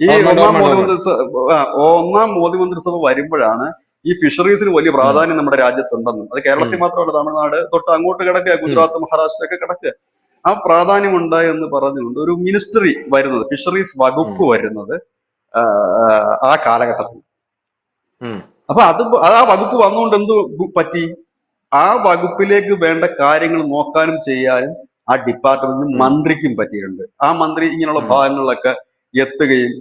ഈ ഒന്നാം മോദി മന്ത്രിസഭ ഒന്നാം മോദി മന്ത്രിസഭ വരുമ്പോഴാണ് ഈ ഫിഷറീസിന് വലിയ പ്രാധാന്യം നമ്മുടെ രാജ്യത്തുണ്ടെന്നും. അത് കേരളത്തിൽ മാത്രമല്ല തമിഴ്നാട് തൊട്ട് അങ്ങോട്ട് കിടക്കുക ഗുജറാത്ത് മഹാരാഷ്ട്ര ഒക്കെ കിടക്കുക. ആ പ്രാധാന്യം ഉണ്ട് എന്ന് പറഞ്ഞുകൊണ്ട് ഒരു മിനിസ്റ്ററി വരുന്നത് ഫിഷറീസ് വകുപ്പ് വരുന്നത് ആ, കാലഘട്ടത്തിൽ. അപ്പൊ അത് ആ വകുപ്പ് വന്നുകൊണ്ട് എന്ത് പറ്റി? ആ വകുപ്പിലേക്ക് വേണ്ട കാര്യങ്ങൾ നോക്കാനും ചെയ്യാനും ആ ഡിപ്പാർട്ട്മെന്റിന് മന്ത്രിക്കും പറ്റിയിട്ടുണ്ട്. ആ മന്ത്രി ഇങ്ങനെയുള്ള. ഭാഗങ്ങളിലൊക്കെ എത്തുകയും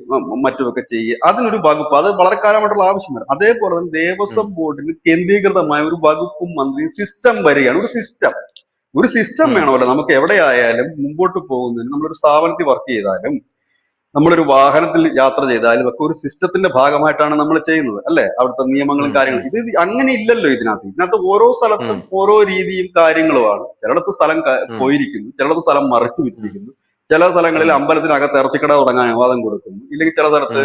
മറ്റുമൊക്കെ ചെയ്യുക. അതിനൊരു വകുപ്പ് അത് വളരെ കാലമായിട്ടുള്ള ആവശ്യമാണ് അതേപോലെ തന്നെ ദേവസ്വം ബോർഡിന് കേന്ദ്രീകൃതമായ ഒരു വകുപ്പും മന്ത്രിയും സിസ്റ്റം വരികയാണ്. ഒരു സിസ്റ്റം ഒരു സിസ്റ്റം. വേണമല്ലോ നമുക്ക് എവിടെയായാലും മുമ്പോട്ട് പോകുന്നതിന് നമ്മളൊരു സ്ഥാപനത്തിൽ വർക്ക് ചെയ്താലും നമ്മളൊരു വാഹനത്തിൽ യാത്ര ചെയ്താലും ഒക്കെ ഒരു സിസ്റ്റത്തിന്റെ ഭാഗമായിട്ടാണ് നമ്മൾ ചെയ്യുന്നത് അല്ലെ? അവിടുത്തെ നിയമങ്ങളും കാര്യങ്ങളും. ഇത് അങ്ങനെ ഇല്ലല്ലോ ഇതിനകത്ത്. ഇതിനകത്ത് ഓരോ സ്ഥലത്തും ഓരോ രീതിയും കാര്യങ്ങളുമാണ്. ചിലയിടത്ത് സ്ഥലം പോയിരിക്കുന്നു ചിലയിടത്ത് സ്ഥലം മറിച്ചു വിറ്റിരിക്കുന്നു ചില സ്ഥലങ്ങളിൽ അമ്പലത്തിനകത്ത് ഇറച്ചിക്കട തുടങ്ങാൻ അനുവാദം കൊടുക്കുന്നു. ഇല്ലെങ്കിൽ ചില സ്ഥലത്ത്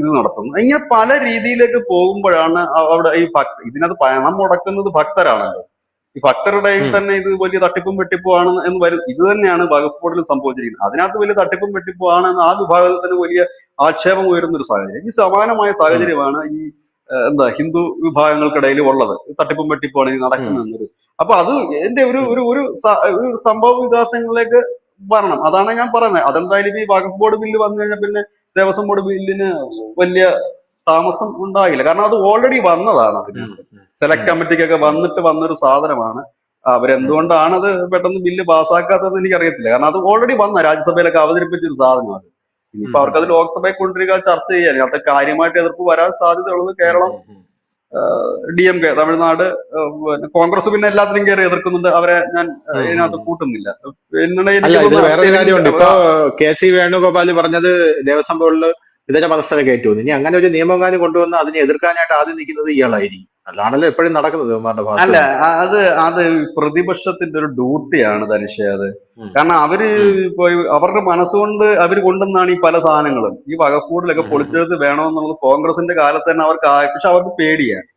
ഇത് നടത്തുന്നു. ഇങ്ങനെ പല രീതിയിലേക്ക് പോകുമ്പോഴാണ് അവിടെ ഈ ഭക്ത ഇതിനകത്ത് പണം മുടക്കുന്നത് ഭക്തരാണല്ലോ. ഈ ഭക്തരുടെ തന്നെ ഇത് വലിയ തട്ടിപ്പും വെട്ടിപ്പുമാണ് എന്ന് വരും ഇത് തന്നെയാണ് വകുപ്പ് ബോർഡിൽ സംഭവിച്ചിരിക്കുന്നത്. അതിനകത്ത് വലിയ തട്ടിപ്പും വെട്ടിപ്പുമാണ് എന്ന് ആ വിഭാഗത്തിന് വലിയ ആക്ഷേപം ഉയരുന്ന ഒരു സാഹചര്യം. ഈ സമാനമായ സാഹചര്യമാണ് ഈ എന്താ ഹിന്ദു വിഭാഗങ്ങൾക്കിടയിൽ ഉള്ളത്. തട്ടിപ്പും വെട്ടിപ്പുമാണ് ഈ നടക്കുന്നതെന്നൊരു. അപ്പൊ അത് എന്റെ ഒരു ഒരു ഒരു സംഭവ വികാസങ്ങളിലേക്ക് വരണം. അതാണ് ഞാൻ പറയുന്നത്. അതെന്തായാലും ഈ വകുപ്പ് ബോർഡ് ബില്ല് വന്നു കഴിഞ്ഞാൽ പിന്നെ ദേവസ്വം ബോർഡ് ബില്ലിന് വലിയ താമസം ഉണ്ടാകില്ല കാരണം അത് ഓൾറെഡി വന്നതാണ് അതിന് സെലക്ട് കമ്മിറ്റിക്കൊക്കെ വന്നിട്ട് വന്നൊരു സാധനമാണ്. അവരെന്തുകൊണ്ടാണ് അത് പെട്ടെന്ന് ബില്ല് എനിക്ക് അറിയത്തില്ല കാരണം അത് ഓൾറെഡി വന്ന രാജ്യസഭയിലൊക്കെ അവതരിപ്പിച്ച ഒരു സാധനമാണ്. ഇനിയിപ്പോ അവർക്ക് അത് ലോക്സഭയിൽ കൊണ്ടുവരിക ചർച്ച ചെയ്യാൻ. അത് കാര്യമായിട്ട് എതിർപ്പ് വരാൻ സാധ്യതയുള്ളത് Keralam D M K Tamil Nadu Congress പിന്നെ എല്ലാത്തിനും കയറി എതിർക്കുന്നുണ്ട്. അവരെ ഞാൻ ഇതിനകത്ത് കൂട്ടുന്നില്ല. പിന്നെ വേറൊരു കാര്യമുണ്ട്. ഇപ്പൊ കെ സി വേണുഗോപാൽ പറഞ്ഞത് ദേവസ്വം ബോർഡിൽ ഇതര മതസ്ഥരെ കയറ്റുമെന്ന് ഇനി അങ്ങനെ ഒരു നിയമകാര്യം കൊണ്ടുവന്ന് അതിനെ എതിർക്കാനായിട്ട് ആദ്യം നിൽക്കുന്നത് ഇയാളായിരിക്കും. അല്ലാണല്ലോ എപ്പോഴും നടക്കുന്നത് അല്ല അത് അത് പ്രതിപക്ഷത്തിന്റെ ഒരു ഡ്യൂട്ടിയാണ് ധനുഷ അത്. കാരണം അവർ അവരുടെ മനസ്സുകൊണ്ട് അവർ കൊണ്ടുവന്നാണ് ഈ പല സാധനങ്ങളും. ഈ വകക്കൂടിലൊക്കെ. പൊളിച്ചെടുത്ത് വേണമെന്നുള്ളത് കോൺഗ്രസിന്റെ കാലത്ത് തന്നെ അവർക്ക് പക്ഷെ അവർക്ക് പേടിയാണ്.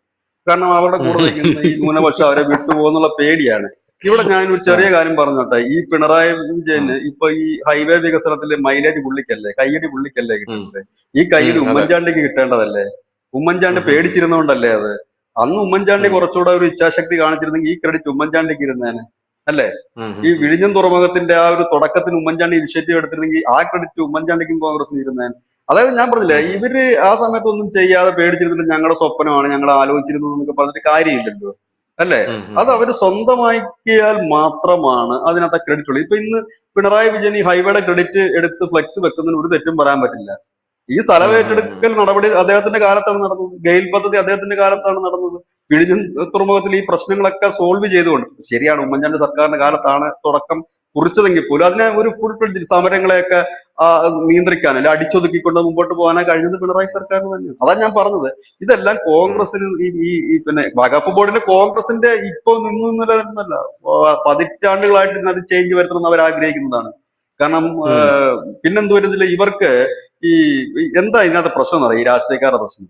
കാരണം അവരുടെ കൂടെ. നിൽക്കുന്ന ഈ ന്യൂനപക്ഷം അവരെ വിട്ടുപോകുന്നുള്ള പേടിയാണ്. ഇവിടെ ഞാൻ ഒരു ചെറിയ കാര്യം പറഞ്ഞോട്ടെ. ഈ പിണറായി വിജയന് ഇപ്പൊ ഈ ഹൈവേ വികസനത്തിൽ മൈലേജ് പുള്ളിക്കല്ലേ? കയ്യടി പുള്ളിക്കല്ലേ കിട്ടുന്നത്? ഈ കയ്യടി ഉമ്മൻചാണ്ടിക്ക് കിട്ടേണ്ടതല്ലേ? ഉമ്മൻചാണ്ടി. പേടിച്ചിരുന്നോണ്ടല്ലേ അത്? അന്ന് ഉമ്മൻചാണ്ടി. കുറച്ചുകൂടെ ഒരു ഇച്ഛാശക്തി കാണിച്ചിരുന്നെങ്കിൽ ഈ ക്രെഡിറ്റ് ഉമ്മൻചാണ്ടിക്ക് ഇരുന്നേനെ. അല്ലേ? ഈ വിഴിഞ്ഞം തുറമുഖത്തിന്റെ ആ ഒരു തുടക്കത്തിന് ഉമ്മൻചാണ്ടി ഇനിഷ്യേറ്റീവ് എടുത്തിരുന്നെങ്കിൽ ആ ക്രെഡിറ്റ് ഉമ്മൻചാണ്ടിക്കും കോൺഗ്രസിനും ഇരുന്നേൻ അതായത് ഞാൻ പറഞ്ഞില്ലേ ഇവർ ആ സമയത്തൊന്നും ചെയ്യാതെ പേടിച്ചിരുന്നിട്ട് ഞങ്ങളുടെ സ്വപ്നമാണ് ഞങ്ങൾ ആലോചിച്ചിരുന്നു എന്നൊക്കെ പറഞ്ഞിട്ട് കാര്യമില്ലല്ലോ. അല്ലേ. അത് അവർ സ്വന്തമാക്കിയാൽ മാത്രമാണ് അതിനകത്ത് ക്രെഡിറ്റ് ഉള്ളത് ഇപ്പൊ ഇന്ന് പിണറായി വിജയൻ ഈ ഹൈവേയുടെ ക്രെഡിറ്റ് എടുത്ത് ഫ്ലെക്സ് വെക്കുന്നതിന് ഒരു തെറ്റും പറയാൻ പറ്റില്ല. ഈ സ്ഥലം ഏറ്റെടുക്കൽ നടപടി അദ്ദേഹത്തിന്റെ കാലത്താണ് നടന്നത്. ഗെയിൽ പദ്ധതി അദ്ദേഹത്തിന്റെ കാലത്താണ് നടന്നത്. വിഴിഞ്ഞം തുറമുഖത്തിൽ ഈ പ്രശ്നങ്ങളൊക്കെ സോൾവ് ചെയ്തുകൊണ്ട് ശരിയാണ് ഉമ്മൻചാണ്ടി സർക്കാരിന്റെ കാലത്താണ് തുടക്കം. കുറിച്ചതെങ്കിൽ പോലും അതിനെ ഒരു ഫുൾ ഫ്ലെഡ്ജ് സമരങ്ങളെയൊക്കെ നിയന്ത്രിക്കാൻ അല്ലെ അടിച്ചൊതുക്കിക്കൊണ്ട് മുമ്പോട്ട് പോകാനാ കഴിഞ്ഞത് പിണറായി സർക്കാരിന് തന്നെയാണ്. അതാ ഞാൻ പറഞ്ഞത്. ഇതെല്ലാം കോൺഗ്രസിന് ഈ ഈ പിന്നെ വകഫ് ബോർഡിന് കോൺഗ്രസിന്റെ ഇപ്പൊ നിന്നു നിലനിന്നല്ല. പതിറ്റാണ്ടുകളായിട്ട് ഇതിനകത്ത് ചേഞ്ച് വരുത്തണമെന്ന് അവർ ആഗ്രഹിക്കുന്നതാണ്. കാരണം ഉം. ഏഹ്, പിന്നെന്ത് ഇവർക്ക് ഈ എന്താ ഇതിനകത്ത് പ്രശ്നം എന്ന് പറയാം ഈ രാഷ്ട്രീയക്കാരുടെ പ്രശ്നം.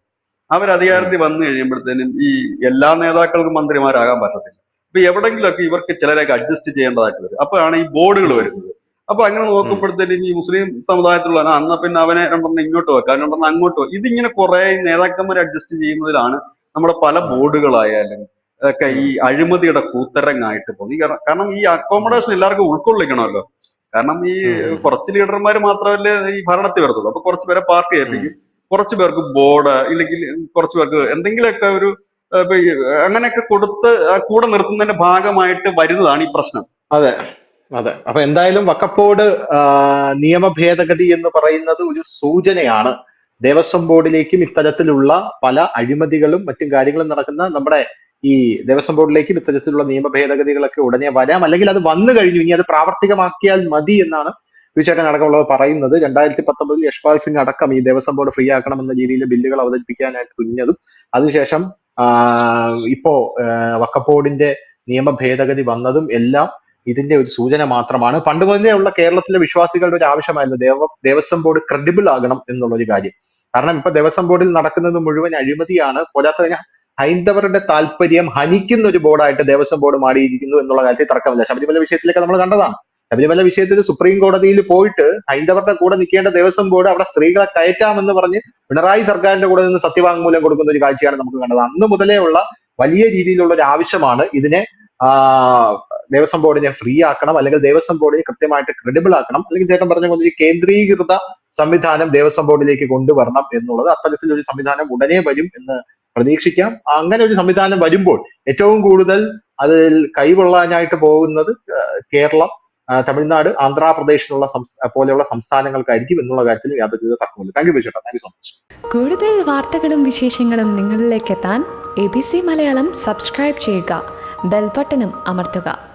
അവർ അധികാരത്തിൽ വന്നു കഴിയുമ്പോഴത്തേനും ഈ എല്ലാ നേതാക്കൾക്കും മന്ത്രിമാരാകാൻ പറ്റത്തില്ല. ഇപ്പൊ എവിടെങ്കിലുമൊക്കെ ഇവർക്ക് ചിലരൊക്കെ അഡ്ജസ്റ്റ് ചെയ്യേണ്ടതായിട്ട് വരും അപ്പോഴാണ് ഈ ബോർഡുകൾ വരുന്നത്. അപ്പൊ അങ്ങനെ നോക്കുമ്പോഴത്തേക്കും ഈ മുസ്ലിം സമുദായത്തിലുള്ള ആ, എന്നാ പിന്നെ അവനെ രണ്ടെണ്ണം ഇങ്ങോട്ട് വെക്കാം രണ്ടെണ്ണം അങ്ങോട്ട് വെക്കാം. ഇതിങ്ങനെ കുറെ നേതാക്കന്മാരെ അഡ്ജസ്റ്റ് ചെയ്യുന്നതിലാണ് നമ്മുടെ പല ബോർഡുകളായാലും ഒക്കെ ഈ അഴിമതിയുടെ കൂത്തരങ്ങായിട്ട് പോകുന്നത്. ഈ കാരണം- ഈ അക്കോമഡേഷൻ എല്ലാവർക്കും ഉൾക്കൊള്ളിക്കണമല്ലോ. കാരണം ഈ കുറച്ച് ലീഡർമാർ മാത്രമല്ലേ ഈ ഭരണത്തിൽ വരത്തുള്ളൂ. അപ്പൊ കുറച്ച് പേരെ പാർട്ടി ഏൽപ്പിക്കും. കുറച്ച് പേർക്ക് ബോർഡ് ഇല്ലെങ്കിൽ കുറച്ച് പേർക്ക് എന്തെങ്കിലുമൊക്കെ ഒരു അങ്ങനെയൊക്കെ കൊടുത്ത് കൂടെ നിർത്തുന്നതിന്റെ ഭാഗമായിട്ട് വരുന്നതാണ് ഈ പ്രശ്നം. അതെ അതെ. അപ്പൊ എന്തായാലും വക്കപ്പോട് നിയമ ഭേദഗതി എന്ന് പറയുന്നത് ഒരു സൂചനയാണ്. ദേവസ്വം ബോർഡിലേക്കും ഇത്തരത്തിലുള്ള പല അഴിമതികളും മറ്റും കാര്യങ്ങളും നടക്കുന്ന നമ്മുടെ ഈ ദേവസ്വം ബോർഡിലേക്കും ഇത്തരത്തിലുള്ള നിയമ ഭേദഗതികളൊക്കെ ഉടനെ വരാം. അല്ലെങ്കിൽ അത് വന്നു കഴിഞ്ഞു. ഇനി അത് പ്രാവർത്തികമാക്കിയാൽ മതി എന്നാണ് തീർച്ചയായിട്ടും അടക്കമുള്ളത് പറയുന്നത്. രണ്ടായിരത്തി പത്തൊമ്പതിൽ യശ്പാൽ സിംഗ് അടക്കം ഈ ദേവസ്വം ബോർഡ് ഫ്രീ ആക്കണം എന്ന രീതിയിൽ ബില്ലുകൾ അവതരിപ്പിക്കാനായിട്ട് തുനിഞ്ഞതും അതിനുശേഷം ഇപ്പോ വക്കപ്പോടിന്റെ നിയമ ഭേദഗതി വന്നതും എല്ലാം ഇതിന്റെ ഒരു സൂചന മാത്രമാണ്. പണ്ട് മുതലേ ഉള്ള കേരളത്തിലെ വിശ്വാസികളുടെ ഒരു ആവശ്യമായിരുന്നു ദേവ ദേവസ്വം ബോർഡ് ക്രെഡിബിൾ ആകണം എന്നുള്ള ഒരു കാര്യം. കാരണം ഇപ്പൊ ദേവസ്വം ബോർഡിൽ നടക്കുന്നത് മുഴുവൻ അഴിമതിയാണ്. പോരാത്തതിന് ഹൈന്ദവരുടെ താല്പര്യം ഹനിക്കുന്ന ഒരു ബോർഡായിട്ട് ദേവസ്വം ബോർഡ് മാറിയിരിക്കുന്നു എന്നുള്ള കാര്യത്തിൽ തർക്കമില്ല. ശബരിമല വിഷയത്തിലൊക്കെ നമ്മൾ കണ്ടതാണ്. ശബരിമല വിഷയത്തിൽ സുപ്രീം കോടതിയിൽ പോയിട്ട് ഹൈന്ദവരുടെ കൂടെ നിൽക്കേണ്ട ദിവസം ബോർഡ് അവിടെ സ്ത്രീകളെ കയറ്റാമെന്ന് പറഞ്ഞ് പിണറായി സർക്കാരിന്റെ കൂടെ നിന്ന് സത്യവാങ്മൂലം കൊടുക്കുന്ന ഒരു കാഴ്ചയാണ് നമുക്ക് കണ്ടത്. അന്ന് മുതലേ ഉള്ള വലിയ രീതിയിലുള്ള ഒരു ആവശ്യമാണ് ഇതിനെ ദേവസ്വം ബോർഡിനെ ഫ്രീ ആക്കണം അല്ലെങ്കിൽ ദേവസ്വം ബോർഡിനെ കൃത്യമായിട്ട് ക്രെഡിബിൾ ആക്കണം അല്ലെങ്കിൽ ചേട്ടൻ പറഞ്ഞ പോലെ ഒരു കേന്ദ്രീകൃത സംവിധാനം ദേവസ്വം ബോർഡിലേക്ക് കൊണ്ടുവരണം എന്നുള്ളത് അത്തരത്തിൽ ഒരു സംവിധാനം ഉടനെ വരും എന്ന് പ്രതീക്ഷിക്കാം. അങ്ങനെ ഒരു സംവിധാനം വരുമ്പോൾ ഏറ്റവും കൂടുതൽ അതിൽ കൈകൊള്ളാനായിട്ട് പോകുന്നത് കേരളം തമിഴ്നാട് ആന്ധ്രാപ്രദേശ് എന്നുള്ള സംസ്ഥ- പോലെയുള്ള സംസ്ഥാനങ്ങൾക്കായിരിക്കും എന്നുള്ള കാര്യത്തിൽ യാതൊരു തർക്കമില്ല താങ്ക് യു ബിജുട്ടാ താങ്ക് യു സോ മച്ച് കൂടുതൽ വാർത്തകളും വിശേഷങ്ങളും നിങ്ങളിലേക്ക് എത്താൻ A B C Malayalam subscribe ചെയ്യുക. ബെൽബട്ടനും അമർത്തുക.